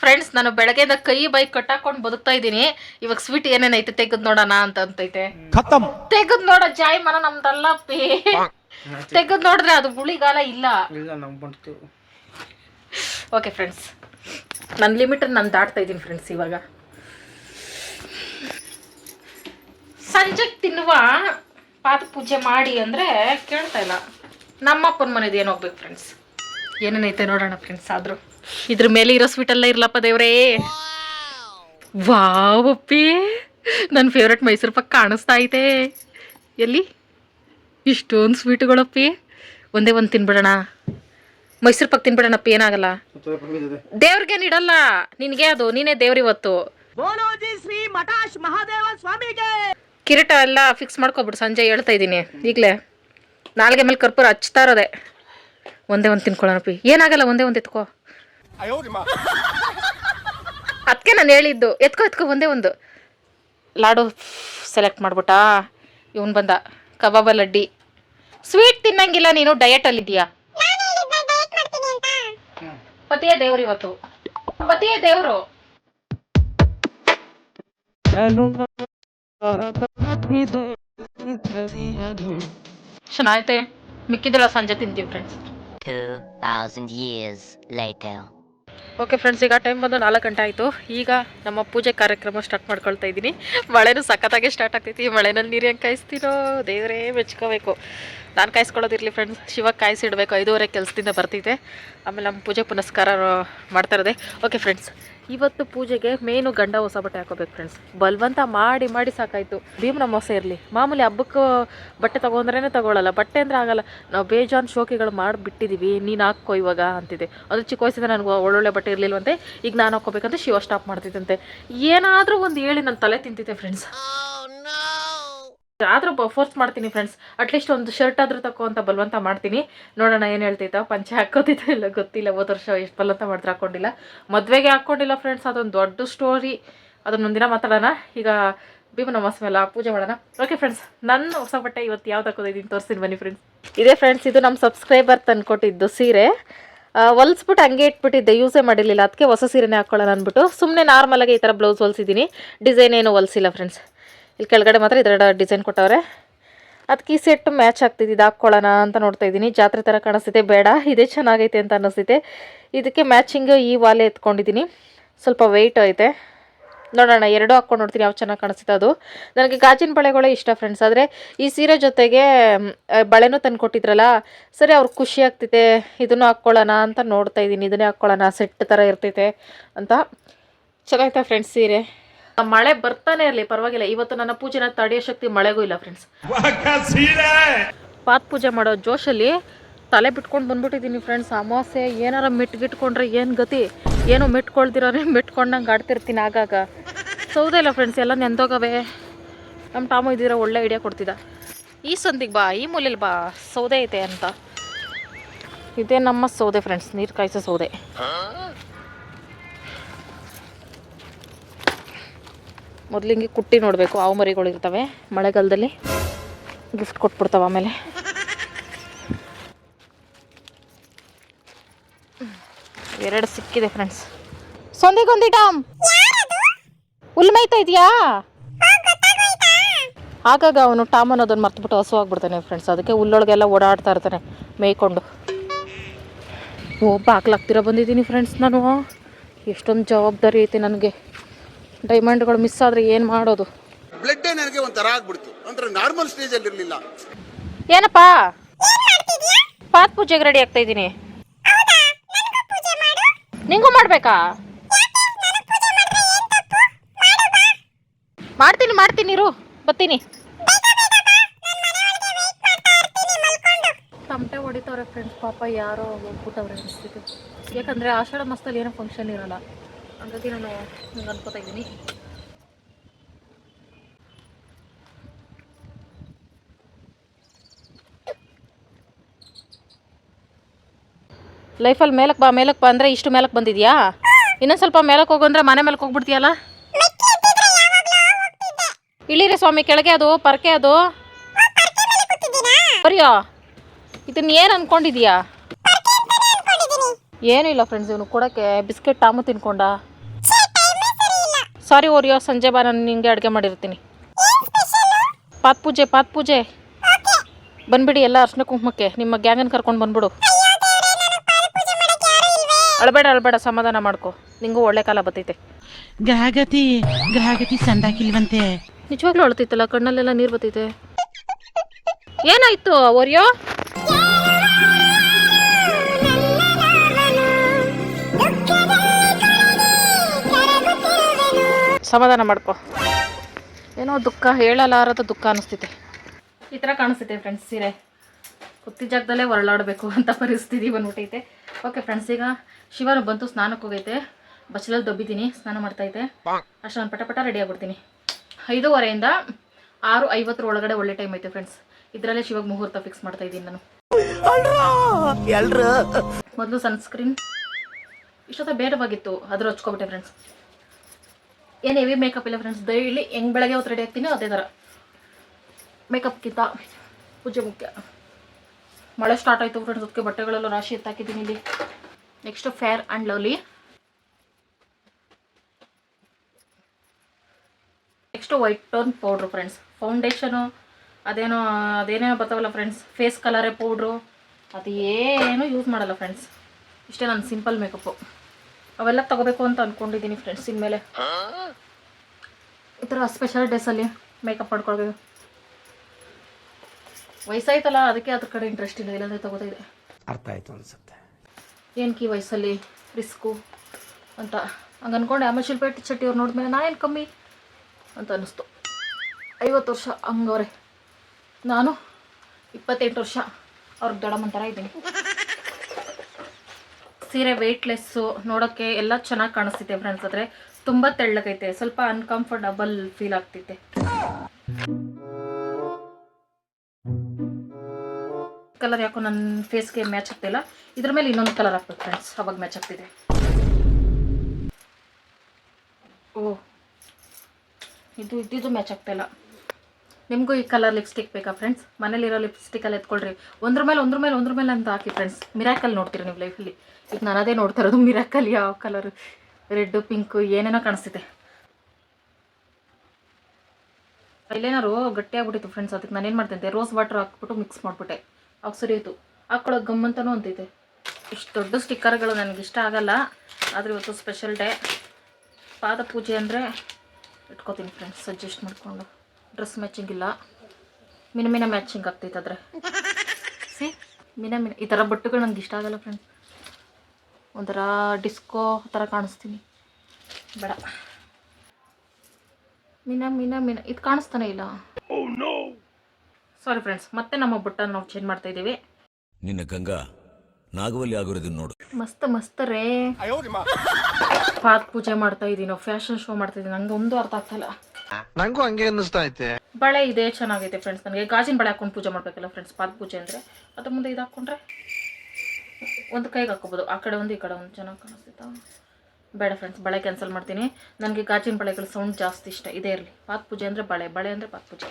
ಫ್ರೆಂಡ್ಸ್ ನಾನು ಬೆಳಗ್ಗೆಯಿಂದ ಕೈ ಬೈ ಕಟ್ಟಾಕೊಂಡು ಬದುಕ್ತಾ ಇದ್ದೀನಿ. ಇವಾಗ ಸ್ವೀಟ್ ಏನೇನೈತೆ ತೆಗೆದ್ ನೋಡೋಣ ಅಂತ ಅಂತೈತೆ. ತೆಗೆದ್ ನೋಡ ನೋಡೋ ಜಾಯ್ ಮನ ನಮ್ದಲ್ಲ ಪೇ. ತೆಗೆದ್ ನೋಡಿದ್ರೆ ಅದು ಹುಳಿಗಾಲ ಇಲ್ಲ. ಇಲ್ಲ ನಮ್ಗೆ ಬಂತು. ಓಕೆ ಫ್ರೆಂಡ್ಸ್ ನನ್ನ ಲಿಮಿಟ್ ನಾನು ದಾಟ್ತಾ ಇದ್ದೀನಿ ಫ್ರೆಂಡ್ಸ್ ಇವಾಗ. ಸಂಜೆ ತಿನ್ನುವ ಪಾದ ಪೂಜೆ ಮಾಡಿ ಅಂದರೆ ಕೇಳ್ತಾ ಇಲ್ಲ. ನಮ್ಮಪ್ಪನ ಮನೇದು ಏನು ಹೋಗ್ಬೇಕು ಫ್ರೆಂಡ್ಸ್ ಏನೇನೈತೆ ನೋಡೋಣ ಫ್ರೆಂಡ್ಸ್ ಆದರೂ. ಇದ್ರ ಮೇಲೆ ಇರೋ ಸ್ವೀಟ್ ಎಲ್ಲ ಇರ್ಲಪ್ಪ ದೇವ್ರೇ. ವಾವ್ ಅಪ್ಪಿ. ನನ್ನ ಫೇವ್ರೆಟ್ ಮೈಸೂರು ಪಾಕ್ ಕಾಣಿಸ್ತಾ ಐತೆ ಎಲ್ಲಿ? ಇಷ್ಟೊಂದು ಸ್ವೀಟುಗಳಪ್ಪಿ ಒಂದೇ ಒಂದು ತಿನ್ಬಿಡೋಣ. ಮೈಸೂರು ಪಾಕ್ ತಿನ್ಬಿಡಣಪ್ಪ ಏನಾಗಲ್ಲ. ದೇವ್ರಿಗೆ ಇಡಲ್ಲ ನಿನಗೆ ಅದು ನೀನೇ ದೇವ್ರಿವತ್ತು ಕಿರೀಟ ಎಲ್ಲ ಫಿಕ್ಸ್ ಮಾಡ್ಕೊಬಿಡು ಸಂಜೆ ಹೇಳ್ತಾ ಇದ್ದೀನಿ ಈಗಲೇ. ನಾಲ್ಗೆ ಮೇಲೆ ಕರ್ಪೂರ ಹಚ್ತಾ ಇರೋದೆ. ಒಂದೇ ಒಂದು ತಿನ್ಕೊಳ್ಳೋಣಪ್ಪಿ ಏನಾಗಲ್ಲ ಒಂದೇ ಒಂದು ಎತ್ಕೋ. ಅದಕ್ಕೆ ನಾನು ಹೇಳಿದ್ದು ಎತ್ಕೋ ಎತ್ಕೋ ಒಂದೇ ಒಂದು. ಲಾಡು ಸೆಲೆಕ್ಟ್ ಮಾಡ್ಬಿಟ್ಟಾ. ಇವನು ಬಂದ ಕಬಾಬ ಲಡ್ಡಿ. ಸ್ವೀಟ್ ತಿನ್ನಂಗಿಲ್ಲ ನೀನು ಡಯಟಲ್ಲಿದ್ದೀಯಾ ಪತಿಯೇ ದೇವ್ರು ಇವತ್ತು. ಪತಿಯ ದೇವ್ರು. ಚೆನ್ನಾಯ್ತೆ ಮಿಕ್ಕಿದೆಲ್ಲ ಸಂಜೆ ತಿಂತೀವಿ friends 2,000 years later. Okay friends ಈಗ ಟೈಮ್ ಬಂದು ನಾಲ್ಕು ಗಂಟೆ ಆಯಿತು. ಈಗ ನಮ್ಮ ಪೂಜೆ ಕಾರ್ಯಕ್ರಮ ಸ್ಟಾರ್ಟ್ ಮಾಡ್ಕೊಳ್ತಾ ಇದ್ದೀನಿ. ಮಳೆನೂ ಸಖತ್ತಾಗೆ ಸ್ಟಾರ್ಟ್ ಆಗ್ತೈತಿ. ಮಳೆನಲ್ಲಿ ನೀರು ಹೆಂಗೆ ಕಾಯಿಸ್ತೀರೋ ದೇವರೇ ಮೆಚ್ಕೋಬೇಕು. ನಾನು ಕಾಯಿಸ್ಕೊಳ್ಳೋದಿರಲಿ ಫ್ರೆಂಡ್ಸ್ ಶಿವ ಕಾಯಿಸಿಡಬೇಕು ಐದೂವರೆ ಕೆಲಸದಿಂದ ಬರ್ತಿದ್ದೆ ಆಮೇಲೆ ನಮ್ಮ ಪೂಜೆ ಪುನಸ್ಕಾರ ಮಾಡ್ತಾ ಇರೋದೆ. ಓಕೆ ಫ್ರೆಂಡ್ಸ್ ಇವತ್ತು ಪೂಜೆಗೆ ಮೇನು ಗಂಡ ಹೊಸ ಬಟ್ಟೆ ಹಾಕೋಬೇಕು ಫ್ರೆಂಡ್ಸ್ ಬಲ್ವಂತ ಮಾಡಿ ಮಾಡಿ ಸಾಕಾಯಿತು. ಭೀಮನ ಮೋಸ ಇರಲಿ. ಮಾಮೂಲಿ ಹಬ್ಬಕ್ಕೆ ಬಟ್ಟೆ ತೊಗೊಂಡ್ರೇ ತೊಗೊಳ್ಳಲ್ಲ ಬಟ್ಟೆ ಅಂದರೆ ಆಗಲ್ಲ. ನಾವು ಬೇಜಾನ್ ಶೋಕಿಗಳು ಮಾಡಿಬಿಟ್ಟಿದ್ದೀವಿ ನೀನು ಹಾಕೋ ಇವಾಗ ಅಂತಿದೆ. ಅದು ಚಿಕ್ಕ ವಯಸ್ಸಿಂದ ನನಗೆ ಒಳ್ಳೊಳ್ಳೆ ಬಟ್ಟೆ ಇರಲಿಲ್ವಂತೆ. ಈಗ ನಾನು ಹಾಕೋಬೇಕಂತ ಶಿವ ಸ್ಟಾಪ್ ಮಾಡ್ತಿದ್ದಂತೆ. ಏನಾದರೂ ಒಂದು ಹೇಳಿ ನನ್ನ ತಲೆ ತಿಂತಿದ್ದೆ ಫ್ರೆಂಡ್ಸ್ ಆದರೂ ಫೋರ್ಸ್ ಮಾಡ್ತೀನಿ ಫ್ರೆಂಡ್ಸ್ ಅಟ್ಲೀಸ್ಟ್ ಒಂದು ಶರ್ಟ್ ಆದರೂ ತಕೋ ಅಂತ ಬಲವಂತ ಮಾಡ್ತೀನಿ. ನೋಡೋಣ ಏನು ಹೇಳ್ತೈತ ಪಂಚೆ ಹಾಕೋತಿತ್ತೋ ಇಲ್ಲ ಗೊತ್ತಿಲ್ಲ, ಹೋದ ವರ್ಷ ಎಷ್ಟು ಬಲವಂತ ಮಾಡಿದ್ರೆ ಹಾಕೊಂಡಿಲ್ಲ. ಮದುವೆಗೆ ಹಾಕ್ಕೊಂಡಿಲ್ಲ ಫ್ರೆಂಡ್ಸ್ ಅದೊಂದು ದೊಡ್ಡ ಸ್ಟೋರಿ ಅದನ್ನ ದಿನ ಮಾತಾಡೋಣ. ಈಗ ಭೀಮನ ಮಾಸ ಮೇಲೆ ಪೂಜೆ ಮಾಡೋಣ. ಓಕೆ ಫ್ರೆಂಡ್ಸ್ ನನ್ನ ಹೊಸ ಬಟ್ಟೆ ಇವತ್ತು ಯಾವ್ದು ಹಾಕೋದಿದ್ದೀನಿ ತೋರಿಸ್ತೀನಿ ಬನ್ನಿ ಫ್ರೆಂಡ್ಸ್ ಇದೇ ಫ್ರೆಂಡ್ಸ್ ಇದು ನಮ್ಮ ಸಬ್ಸ್ಕ್ರೈಬರ್ ತಂದುಕೊಟ್ಟಿದ್ದು ಸೀರೆ. ಹೊಲ್ಸ್ಬಿಟ್ಟು ಹಂಗೆ ಇಟ್ಬಿಟ್ಟಿದ್ದೆ ಯೂಸೇ ಮಾಡಿರಲಿಲ್ಲ. ಅದಕ್ಕೆ ಹೊಸ ಸೀರೆನೇ ಹಾಕೊಳ್ಳೋಣ ಅಂದ್ಬಿಟ್ಟು ಸುಮ್ಮನೆ ನಾರ್ಮಲಾಗಿ ಈ ಥರ ಬ್ಲೌಸ್ ಹೊಲ್ಸಿದ್ದೀನಿ. ಡಿಸೈನ್ ಏನು ಹೊಲಿಸಿಲ್ಲ ಫ್ರೆಂಡ್ಸ್ ಇಲ್ಲಿ ಕೆಳಗಡೆ ಮಾತ್ರ ಇದರ ಡಿಸೈನ್ ಕೊಟ್ಟವ್ರೆ. ಅದಕ್ಕೆ ಈ ಸೆಟ್ ಮ್ಯಾಚ್ ಆಗ್ತಿದೆ, ಇದು ಹಾಕ್ಕೊಳ್ಳೋಣ ಅಂತ ನೋಡ್ತಾ ಇದ್ದೀನಿ. ಜಾತ್ರೆ ಥರ ಕಾಣಿಸ್ತಿದೆ, ಬೇಡ, ಇದೇ ಚೆನ್ನಾಗೈತೆ ಅಂತ ಅನ್ನಿಸ್ತಿದೆ. ಇದಕ್ಕೆ ಮ್ಯಾಚಿಂಗ್ ಈ ವಾಲೆ ಎತ್ಕೊಂಡಿದ್ದೀನಿ. ಸ್ವಲ್ಪ ವೆಯ್ಟ್ ಐತೆ. ನೋಡೋಣ, ಎರಡೂ ಹಾಕ್ಕೊಂಡು ನೋಡ್ತೀನಿ ಯಾವ ಚೆನ್ನಾಗಿ ಕಾಣಿಸುತ್ತೆ ಅದು. ನನಗೆ ಗಾಜಿನ ಬಳೆಗಳೇ ಇಷ್ಟ ಫ್ರೆಂಡ್ಸ್ ಆದರೆ ಈ ಸೀರೆ ಜೊತೆಗೆ ಬಳೆನೂ ತಂದು ಕೊಟ್ಟಿದ್ರಲ್ಲ, ಸರಿ ಅವ್ರಿಗೆ ಖುಷಿ ಆಗ್ತೈತೆ ಇದನ್ನು ಹಾಕ್ಕೊಳ್ಳೋಣ ಅಂತ ನೋಡ್ತಾ ಇದ್ದೀನಿ, ಇದನ್ನೇ ಹಾಕ್ಕೊಳ್ಳೋಣ ಸೆಟ್ ಥರ ಇರ್ತೈತೆ ಅಂತ. ಚೆನ್ನಾಗ್ತಾ ಫ್ರೆಂಡ್ಸ್ ಸೀರೆ? ಮಳೆ ಬರ್ತಾನೆ ಇರಲಿ, ಪರವಾಗಿಲ್ಲ. ಇವತ್ತು ನನ್ನ ಪೂಜೆನ ತಡೆಯೋ ಶಕ್ತಿ ಮಳೆಗೂ ಇಲ್ಲ ಫ್ರೆಂಡ್ಸ್ ಪಾತ್ ಪೂಜೆ ಮಾಡೋ ಜೋಶಲ್ಲಿ ತಲೆ ಬಿಟ್ಕೊಂಡು ಬಂದ್ಬಿಟ್ಟಿದ್ದೀನಿ ಫ್ರೆಂಡ್ಸ್ ಅಮಾವಾಸ್ಯೆ, ಏನಾರ ಮೆಟ್ಗಿಟ್ಕೊಂಡ್ರೆ ಏನು ಗತಿ? ಏನು ಮೆಟ್ಕೊಳ್ದಿರೋ ಮೆಟ್ಕೊಂಡಂಗೆ ಆಡ್ತಿರ್ತೀನಿ ಆಗಾಗ. ಸೌದೆ ಇಲ್ಲ ಫ್ರೆಂಡ್ಸ್ ಎಲ್ಲ ನೆಂದೋಗವೆ. ನಮ್ಮ ಟಾಮು ಇದ್ದೀರ ಒಳ್ಳೆ ಐಡಿಯಾ ಕೊಡ್ತಿದ್ದ. ಈ ಸಂದಿಗೆ ಬಾ, ಈ ಮೂಲೆಯಲ್ಲಿ ಬಾ. ಸೌದೆ ಐತೆ ಅಂತ. ಇದೇ ನಮ್ಮ ಸೌದೆ ಫ್ರೆಂಡ್ಸ್ ನೀರು ಕಾಯಿಸೋ ಸೌದೆ. ಮೊದಲು ಹಿಂಗೆ ಕುಟ್ಟಿ ನೋಡಬೇಕು ಹಾವು ಮರಿಗಳು ಇರ್ತವೆ. ಮಳೆಗಾಲದಲ್ಲಿ ಗಿಫ್ಟ್ ಕೊಟ್ಬಿಡ್ತಾವೆ ಆಮೇಲೆ. ಎರಡು ಸಿಕ್ಕಿದೆ ಫ್ರೆಂಡ್ಸ್ ಸೊಂದಿಗೊಂದಿ ಟಾಮ್ ಉಲ್ಮೈತಾ ಇದೆಯಾ? ಆಗಾಗ ಅವನು ಟಾಮ್ ಅನ್ನೋದನ್ನು ಮರ್ತುಬಿಟ್ಟು ಹಸು ಆಗ್ಬಿಡ್ತಾನೆ ಫ್ರೆಂಡ್ಸ್ ಅದಕ್ಕೆ ಹುಲ್ಲೊಳಗೆಲ್ಲ ಓಡಾಡ್ತಾ ಇರ್ತಾನೆ, ಮೇಯ್ಕೊಂಡು. ಓ, ಬಾಗ್ಲಾಗ್ತಿರ ಬಂದಿದ್ದೀನಿ ಫ್ರೆಂಡ್ಸ್ ನಾನು. ಎಷ್ಟೊಂದು ಜವಾಬ್ದಾರಿ ಐತೆ ನನಗೆ. ಡೈಮಂಡ್ಗಳು ಮಿಸ್ ಆದರೆ ಏನು ಮಾಡೋದು? ಬ್ಲಡ್ ನನಗೆ ಒಂಥರ ಆಗ್ಬಿಡ್ತು. ಅಂದ್ರೆ ನಾರ್ಮಲ್ ಸ್ಟೇಜ್ ಅಲ್ಲಿ ಇರಲಿಲ್ಲ. ಏನಪ್ಪ? ಪಾತ್ ಪೂಜೆಗೆ ರೆಡಿ ಆಗ್ತಾ ಇದ್ದೀನಿ. ನಿಂಗೂ ಮಾಡ್ಬೇಕಾ? ಮಾಡ್ತೀನಿ ಮಾಡ್ತೀನಿ ಇರು. ಬರ್ತೀನಿ. ತಮಟೆ ಹೊಡಿತವ್ರೆ ಫ್ರೆಂಡ್ಸ್ ಪಾಪ ಯಾರೋ ಹೋಗ್ಬಿಟ್ಟವ್ರೆ ಅನಿಸ್ತಿತ್ತು ಯಾಕಂದರೆ ಆಷಾಢ ಮಾಸದಲ್ಲಿ ಏನೋ ಫಂಕ್ಷನ್ ಇರಲ್ಲ. ಹಾಗಾಗಿ ನಾನು ಹಿಂಗೆ ಅನ್ಕೋತಾ ಇದ್ದೀನಿ. ಲೈಫಲ್ಲಿ ಮೇಲಕ್ಕೆ ಬಾ ಮೇಲಕ್ಕೆ ಬಾ ಅಂದರೆ ಇಷ್ಟು ಮೇಲಕ್ಕೆ ಬಂದಿದ್ಯಾ? ಇನ್ನೊಂದು ಸ್ವಲ್ಪ ಮೇಲಕ್ಕೆ ಹೋಗು ಅಂದರೆ ಮನೆ ಮೇಲಕ್ಕೆ ಹೋಗ್ಬಿಡ್ತೀಯಲ್ಲ? ಇಳಿರಿ ಸ್ವಾಮಿ, ಕೆಳಗೆ ಅದು, ಪರ್ಕೆ ಅದು. ಬರೆಯೋ? ಇದನ್ನ ಏನು ಅನ್ಕೊಂಡಿದ್ಯಾ? ಏನೂ ಇಲ್ಲ ಫ್ರೆಂಡ್ಸ್ ಇವನು ಕೊಡೋಕ್ಕೆ ಬಿಸ್ಕೆಟ್ ಟಾಮು ತಿನ್ಕೊಂಡ. ಸಾರಿ ಓರಿಯೋ ಸಂಜೆ ಬಾ ನಾನು ನಿಂಗೆ ಅಡುಗೆ ಮಾಡಿರ್ತೀನಿ. ಪಾತ್ ಪೂಜೆ ಪಾತ್ ಪೂಜೆ. ಬಂದ್ಬಿಡಿ ಎಲ್ಲ ಅರ್ಶನ ಕುಂಕುಮಕ್ಕೆ ನಿಮ್ಮ ಗ್ಯಾಂಗನ್ ಕರ್ಕೊಂಡು ಬಂದ್ಬಿಡು. ಅಳಬೇಡ ಅಳಬೇಡ ಸಮಾಧಾನ ಮಾಡ್ಕೊ. ನಿಂಗೂ ಒಳ್ಳೆ ಕಾಲ ಬರ್ತೈತೆ. ಗ್ರಹಗತಿ ಗ್ರಹಗತಿ ಸಂದಾಕಿಲ್ವಂತೆ. ನಿಜವಾಗ್ಲೂ ಅಳ್ತೈತಲ್ಲ ಕಣ್ಣಲ್ಲೆಲ್ಲ ನೀರು ಬತ್ತೈತೆ ಏನಾಯ್ತು ಓರಿಯೋ? ಸಮಾಧಾನ ಮಾಡ್ಕೋ. ಏನೋ ದುಃಖ ಹೇಳಲಾರದ ದುಃಖ ಅನಿಸ್ತೈತೆ ಈ ಥರ ಕಾಣಿಸ್ತೈತೆ ಫ್ರೆಂಡ್ಸ್ ಸೀರೆ. ಕುತ್ತಿ ಜಾಗದಲ್ಲೇ ಹೊರಳಾಡಬೇಕು ಅಂತ ಪರಿಸ್ಥಿತಿ ಬಂದ್ಬಿಟ್ಟೈತೆ. ಓಕೆ ಫ್ರೆಂಡ್ಸ್ ಈಗ ಶಿವನು ಬಂತು ಸ್ನಾನಕ್ಕೆ ಹೋಗೈತೆ. ಬಚ್ಚಲಲ್ಲಿ ದೊಬ್ಬಿದ್ದೀನಿ ಸ್ನಾನ ಮಾಡ್ತೈತೆ ಅಷ್ಟು ನಾನು ಪಟ ಪಟ ರೆಡಿ ಆಗ್ಬಿಡ್ತೀನಿ. ಐದೂವರೆಯಿಂದ ಆರು ಐವತ್ತರ ಒಳಗಡೆ ಒಳ್ಳೆ ಟೈಮ್ ಐತೆ ಫ್ರೆಂಡ್ಸ್ ಇದರಲ್ಲೇ ಶಿವಾಗ ಮುಹೂರ್ತ ಫಿಕ್ಸ್ ಮಾಡ್ತಾ ಇದ್ದೀನಿ ನಾನು. ಮೊದಲು ಸನ್ಸ್ಕ್ರೀನ್ ಇಷ್ಟೊತ್ತ ಬೇಡವಾಗಿತ್ತು ಅದ್ರ ಹಚ್ಕೊಬಿಟ್ಟೆ ಫ್ರೆಂಡ್ಸ್ ಏನು ಹೆವಿ ಮೇಕಪ್ ಇಲ್ಲ ಫ್ರೆಂಡ್ಸ್ ಡೈಲಿ ಹೆಂಗ್ ಬೆಳಗ್ಗೆ ಹೊತ್ತು ರೆಡಿ ಆಗ್ತೀನಿ ಅದೇ ಥರ ಮೇಕಪ್ಗಿಂತ ಪೂಜೆ ಮುಖ್ಯ. ಮಳೆ ಸ್ಟಾರ್ಟ್ ಆಯಿತು ಫ್ರೆಂಡ್ಸ್ ಅದಕ್ಕೆ ಬಟ್ಟೆಗಳೆಲ್ಲ ರಾಶಿ ಎತ್ತಾಕಿದ್ದೀನಿ ಇಲ್ಲಿ. Next fair and lovely next white tone powder friends foundation ಅದೇನೋ ಅದೇನೇನೋ ಬರ್ತಾವಲ್ಲ ಫ್ರೆಂಡ್ಸ್ ಫೇಸ್ ಕಲರೇ ಪೌಡ್ರು ಅದು ಯೂಸ್ ಮಾಡಲ್ಲ ಫ್ರೆಂಡ್ಸ್ ಇಷ್ಟೇ ನನ್ನ ಸಿಂಪಲ್ ಮೇಕಪ್ಪು ಅವೆಲ್ಲ ತಗೋಬೇಕು ಅಂತ ಅನ್ಕೊಂಡಿದ್ದೀನಿ ಫ್ರೆಂಡ್ಸ್ ಇನ್ಮೇಲೆ. ಈ ಥರ ಸ್ಪೆಷಲ್ ಡೇಸಲ್ಲಿ ಮೇಕಪ್ ಮಾಡ್ಕೊಳ್ಬೇಕು ವಯಸ್ಸಾಯ್ತಲ್ಲ ಅದಕ್ಕೆ ಅದ್ರ ಕಡೆ ಇಂಟ್ರೆಸ್ಟ್ ಇಲ್ಲ ಇಲ್ಲಾಂದರೆ ತಗೋತಾ ಇದೆ ಅರ್ಥ ಆಯ್ತು ಅನ್ಸುತ್ತೆ. ಏನಕ್ಕೆ ಈ ವಯಸ್ಸಲ್ಲಿ? ರಿಸ್ಕು ಅಂತ. ಹಂಗೆ ಅನ್ಕೊಂಡೆ ಆಮೇಲೆ ಶಿಲ್ಪೇಟ್ ಚಟ್ಟಿ ಅವ್ರು ನೋಡಿದ್ಮೇಲೆ ನಾ ಏನು ಕಮ್ಮಿ ಅಂತ ಅನ್ನಿಸ್ತು. ಐವತ್ತು ವರ್ಷ ಹಂಗವ್ರೆ. ನಾನು ಇಪ್ಪತ್ತೆಂಟು ವರ್ಷ ಅವ್ರಿಗೆ ದೊಡ್ಡಮ್ಮನ ಥರ ಇದ್ದೀನಿ. ಸೀರೆ ವೆಯ್ಟ್ಲೆಸ್ಸು ನೋಡೋಕ್ಕೆ ಎಲ್ಲ ಚೆನ್ನಾಗಿ ಕಾಣಿಸ್ತಿದೆ ಫ್ರೆಂಡ್ಸ್ ಆದರೆ ತುಂಬ ತೆಳ್ಳಗೈತೆ, ಸ್ವಲ್ಪ ಅನ್ಕಂಫರ್ಟಬಲ್ ಫೀಲ್ ಆಗ್ತಿದೆ ಕಲರ್ ಯಾಕೋ ನನ್ನ ಫೇಸ್ಗೆ ಮ್ಯಾಚ್ ಆಗ್ತಿಲ್ಲ ಇದ್ರ ಮೇಲೆ ಇನ್ನೊಂದು ಕಲರ್ ಹಾಕ್ಬೇಕು ಫ್ರೆಂಡ್ಸ್ ಅವಾಗ ಮ್ಯಾಚ್ ಆಗ್ತಿದೆ. ಓ, ಇದು ಇದ್ದಿದ್ದು ಮ್ಯಾಚ್ ಆಗ್ತಾಯಿಲ್ಲ ನಿಮಗೂ ಈ ಕಲರ್ ಲಿಪ್ಸ್ಟಿಕ್ ಬೇಕಾ ಫ್ರೆಂಡ್ಸ್ ಮನೇಲಿರೋ ಲಿಪ್ಸ್ಟಿಕಲ್ಲಿ ಎತ್ಕೊಳ್ರಿ. ಒಂದ್ರ ಮೇಲೆ ಒಂದ್ರ ಮೇಲೆ ಒಂದ್ರ ಮೇಲೆ ಅಂತ ಹಾಕಿ ಫ್ರೆಂಡ್ಸ್ ಮಿರಾಕಲ್ ನೋಡ್ತೀರಿ ನೀವು ಲೈಫಲ್ಲಿ ಈಗ ನಾನು ಅದೇ ನೋಡ್ತಾ ಇರೋದು ಮಿರಾಕಲ್ ಯಾವ ಕಲರ್ ರೆಡ್ ಪಿಂಕು ಏನೇನೋ ಕಾಣಿಸ್ತಿದೆ. ಇಲ್ಲೇನಾರು ಗಟ್ಟಿಯಾಗ್ಬಿಟ್ಟಿತ್ತು ಫ್ರೆಂಡ್ಸ್ ಅದಕ್ಕೆ ನಾನು ಏನು ಮಾಡ್ತಿದ್ದೆ ರೋಸ್ ವಾಟರ್ ಹಾಕ್ಬಿಟ್ಟು ಮಿಕ್ಸ್ ಮಾಡಿಬಿಟ್ಟೆ. ಅವಾಗ ಸರಿ ಹಾಕ್ಕೊಳ್ಳೋ ಹಾಕ್ಕೊಳಕ್ಕೆ ಗಮ್ ಅಂತಲೂ ಅಂತೈತೆ ಇಷ್ಟು ದೊಡ್ಡ ಸ್ಟಿಕ್ಕರ್ಗಳು ನನಗೆ ಇಷ್ಟ ಆಗಲ್ಲ. ಆದರೆ ಇವತ್ತು ಸ್ಪೆಷಲ್ ಡೇ ಪಾದ ಪೂಜೆ ಅಂದರೆ ಇಟ್ಕೋತೀನಿ ಫ್ರೆಂಡ್ಸ್ ಸಜೆಸ್ಟ್ ಮಾಡಿಕೊಂಡು. ಡ್ರೆಸ್ ಮ್ಯಾಚಿಂಗ್ ಇಲ್ಲ. ಮಿನ ಮಿನ ಮ್ಯಾಚಿಂಗ್ ಆಗ್ತೈತೆ ಆದರೆ. ಸಿ? ಮಿನ ಮಿನ ಈ ಥರ ಬಟ್ಟೆಗಳು ನಂಗೆ ಇಷ್ಟ ಆಗಲ್ಲ ಫ್ರೆಂಡ್ಸ್ ಒಂಥರ ಡಿಸ್ಕೋ ಥರ ಕಾಣಿಸ್ತೀನಿ. ಬೇಡ. ಮಿನ ಮಿನ ಮಿನ ಇದು ಕಾಣಿಸ್ತಾನೆ ಇಲ್ಲ. ಸಾರಿ ಫ್ರೆಂಡ್ಸ್ ಮತ್ತೆ ನಮ್ಮ ಬುಟ್ಟನ್ನು ನಾವು ಚೇಂಜ್ ಮಾಡ್ತಾ ಇದ್ದೀವಿ. ನಿನ್ನ ಗಂಗಾ ನಾಗವಲ್ಲಿ ಆಗಿರೋದನ್ನ ನೋಡು. ಮಸ್ತ್ ಮಸ್ತ್ ರೇ. ಪಾತ್ ಪೂಜೆ ಮಾಡ್ತಾ ಇದೀನಿ ಫ್ಯಾಷನ್ ಶೋ ಮಾಡ್ತಾ ಇದೀನಿ ನಂಗೆ ಒಂದು ಅರ್ಥ ಆಗ್ತಲ್ಲ ನಂಗೂ ಹಂಗೆ ಅನ್ನಿಸ್ತಾ ಐತೆ. ಬಳೆ ಇದೆ ಚೆನ್ನಾಗೈತೆ ಫ್ರೆಂಡ್ಸ್ ನನಗೆ ಗಾಜಿನ ಬಳೆ ಹಾಕೊಂಡು ಪೂಜೆ ಮಾಡಬೇಕಲ್ಲ ಫ್ರೆಂಡ್ಸ್ ಪಾದ ಪೂಜೆ ಅಂದ್ರೆ. ಅದ್ರ ಮುಂದೆ ಇದು ಹಾಕೊಂಡ್ರೆ ಒಂದು ಕೈಗೆ ಹಾಕೋಬೋದು ಆ ಕಡೆ ಒಂದು, ಈ ಕಡೆ ಒಂದು. ಚೆನ್ನಾಗಿ ಕಾಣಿಸ್ತಾ ಬೇಡ ಫ್ರೆಂಡ್ಸ್ ಬಳೆ ಕ್ಯಾನ್ಸಲ್ ಮಾಡ್ತೀನಿ. ನನಗೆ ಗಾಜಿನ ಬಳೆಗಳ ಸೌಂಡ್ ಜಾಸ್ತಿ ಇಷ್ಟ. ಇದೇ ಇರಲಿ. ಪಾದ ಪೂಜೆ ಅಂದರೆ ಬಳೆ ಬಳೆ ಅಂದರೆ ಪಾದ ಪೂಜೆ.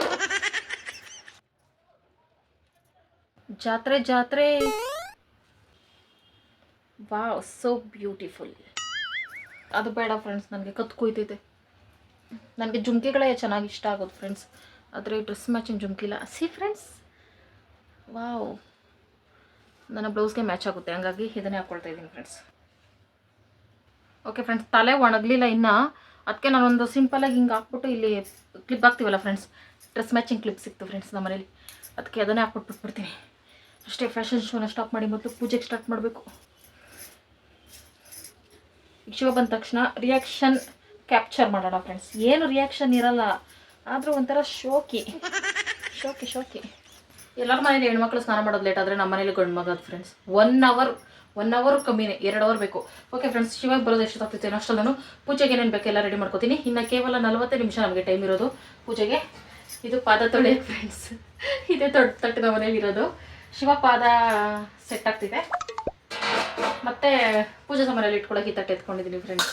ಜಾತ್ರೆ ಜಾತ್ರೆ. ವಾವ್ ಸೋ ಬ್ಯೂಟಿಫುಲ್ ಅದು ಬೇಡ ಫ್ರೆಂಡ್ಸ್ ನನಗೆ ಕತ್ಕೊಯ್ತೈತೆ ಕುಯ್ತೈತೆ. ನನಗೆ ಜುಮ್ಕಿಗಳೇ ಚೆನ್ನಾಗಿ ಇಷ್ಟ ಆಗೋದು ಫ್ರೆಂಡ್ಸ್ ಆದರೆ ಡ್ರೆಸ್ ಮ್ಯಾಚಿಂಗ್ ಜುಮ್ಕಿಲ್ಲ ಸಿ ಫ್ರೆಂಡ್ಸ್ ವಾವ್ ನನ್ನ ಬ್ಲೌಸ್ಗೆ ಮ್ಯಾಚ್ ಆಗುತ್ತೆ. ಹಂಗಾಗಿ ಇದನ್ನೇ ಹಾಕ್ಕೊಳ್ತಾ ಇದ್ದೀನಿ ಫ್ರೆಂಡ್ಸ್ ಓಕೆ ಫ್ರೆಂಡ್ಸ್ ತಲೆ ಒಣಗಲಿಲ್ಲ ಇನ್ನು. ಅದಕ್ಕೆ ನಾನೊಂದು ಸಿಂಪಲಾಗಿ ಹಿಂಗೆ ಹಾಕ್ಬಿಟ್ಟು ಇಲ್ಲಿ ಕ್ಲಿಪ್ ಹಾಕ್ತೀವಲ್ಲ ಫ್ರೆಂಡ್ಸ್ ಡ್ರೆಸ್ ಮ್ಯಾಚಿಂಗ್ ಕ್ಲಿಪ್ ಸಿಕ್ತು ಫ್ರೆಂಡ್ಸ್ ನಮ್ಮ ಮನೇಲಿ. ಅದಕ್ಕೆ ಅದನ್ನೇ ಹಾಕ್ಬಿಟ್ಟು ಬಿಟ್ಬಿಡ್ತೀನಿ ಅಷ್ಟೇ ಫ್ಯಾಷನ್ ಶೋನ ಸ್ಟಾಪ್ ಮಾಡಿ ಮತ್ತು ಪೂಜೆಗೆ ಸ್ಟಾರ್ಟ್ ಮಾಡಬೇಕು. ಶಿವ ಬಂದ ತಕ್ಷಣ ರಿಯಾಕ್ಷನ್ ಕ್ಯಾಪ್ಚರ್ ಮಾಡೋಣ ಫ್ರೆಂಡ್ಸ್ ಏನು ರಿಯಾಕ್ಷನ್ ಇರಲ್ಲ. ಆದರೂ ಒಂಥರ ಶೋಕಿ. ಶೋಕಿ ಶೋಕಿ. ಎಲ್ಲರ ಮನೇಲಿ ಹೆಣ್ಮಕ್ಳು ಸ್ನಾನ ಮಾಡೋದು ಲೇಟ್ ಆದರೆ ನಮ್ಮ ಮನೇಲಿ ಗಂಡು ಮಗದು friends one hour one hour ಕಮ್ಮಿನೇ, ಎರಡು ಅವರ್ ಬೇಕು. ಓಕೆ ಫ್ರೆಂಡ್ಸ್ ಶಿವಾಗ ಬರೋದು ಎಷ್ಟು ಆಗ್ತೈತೆ ಅಷ್ಟಲ್ಲಿ ನಾನು ಪೂಜೆಗೆ ಏನೇನು ಬೇಕು ಎಲ್ಲ ರೆಡಿ ಮಾಡ್ಕೋತೀನಿ. ಇನ್ನು ಕೇವಲ ನಲವತ್ತೇ ನಿಮಿಷ ನಮಗೆ ಟೈಮ್ ಇರೋದು ಪೂಜೆಗೆ. ಇದು ಪಾದ ತೊಳೆ ಫ್ರೆಂಡ್ಸ್ ಇದೇ ದೊಡ್ಡ ತಟ್ಟಿನ ಮನೇಲಿ ಇರೋದು. ಶಿವ ಪಾದ ಸೆಟ್ ಆಗ್ತಿದೆ. ಮತ್ತೆ ಪೂಜೆ ಸಾಮಾನಲ್ಲಿ ಇಟ್ಕೊಳ್ಳೋಕೆ ಈ ತಟ್ಟೆ ಎತ್ಕೊಂಡಿದ್ದೀನಿ ಫ್ರೆಂಡ್ಸ್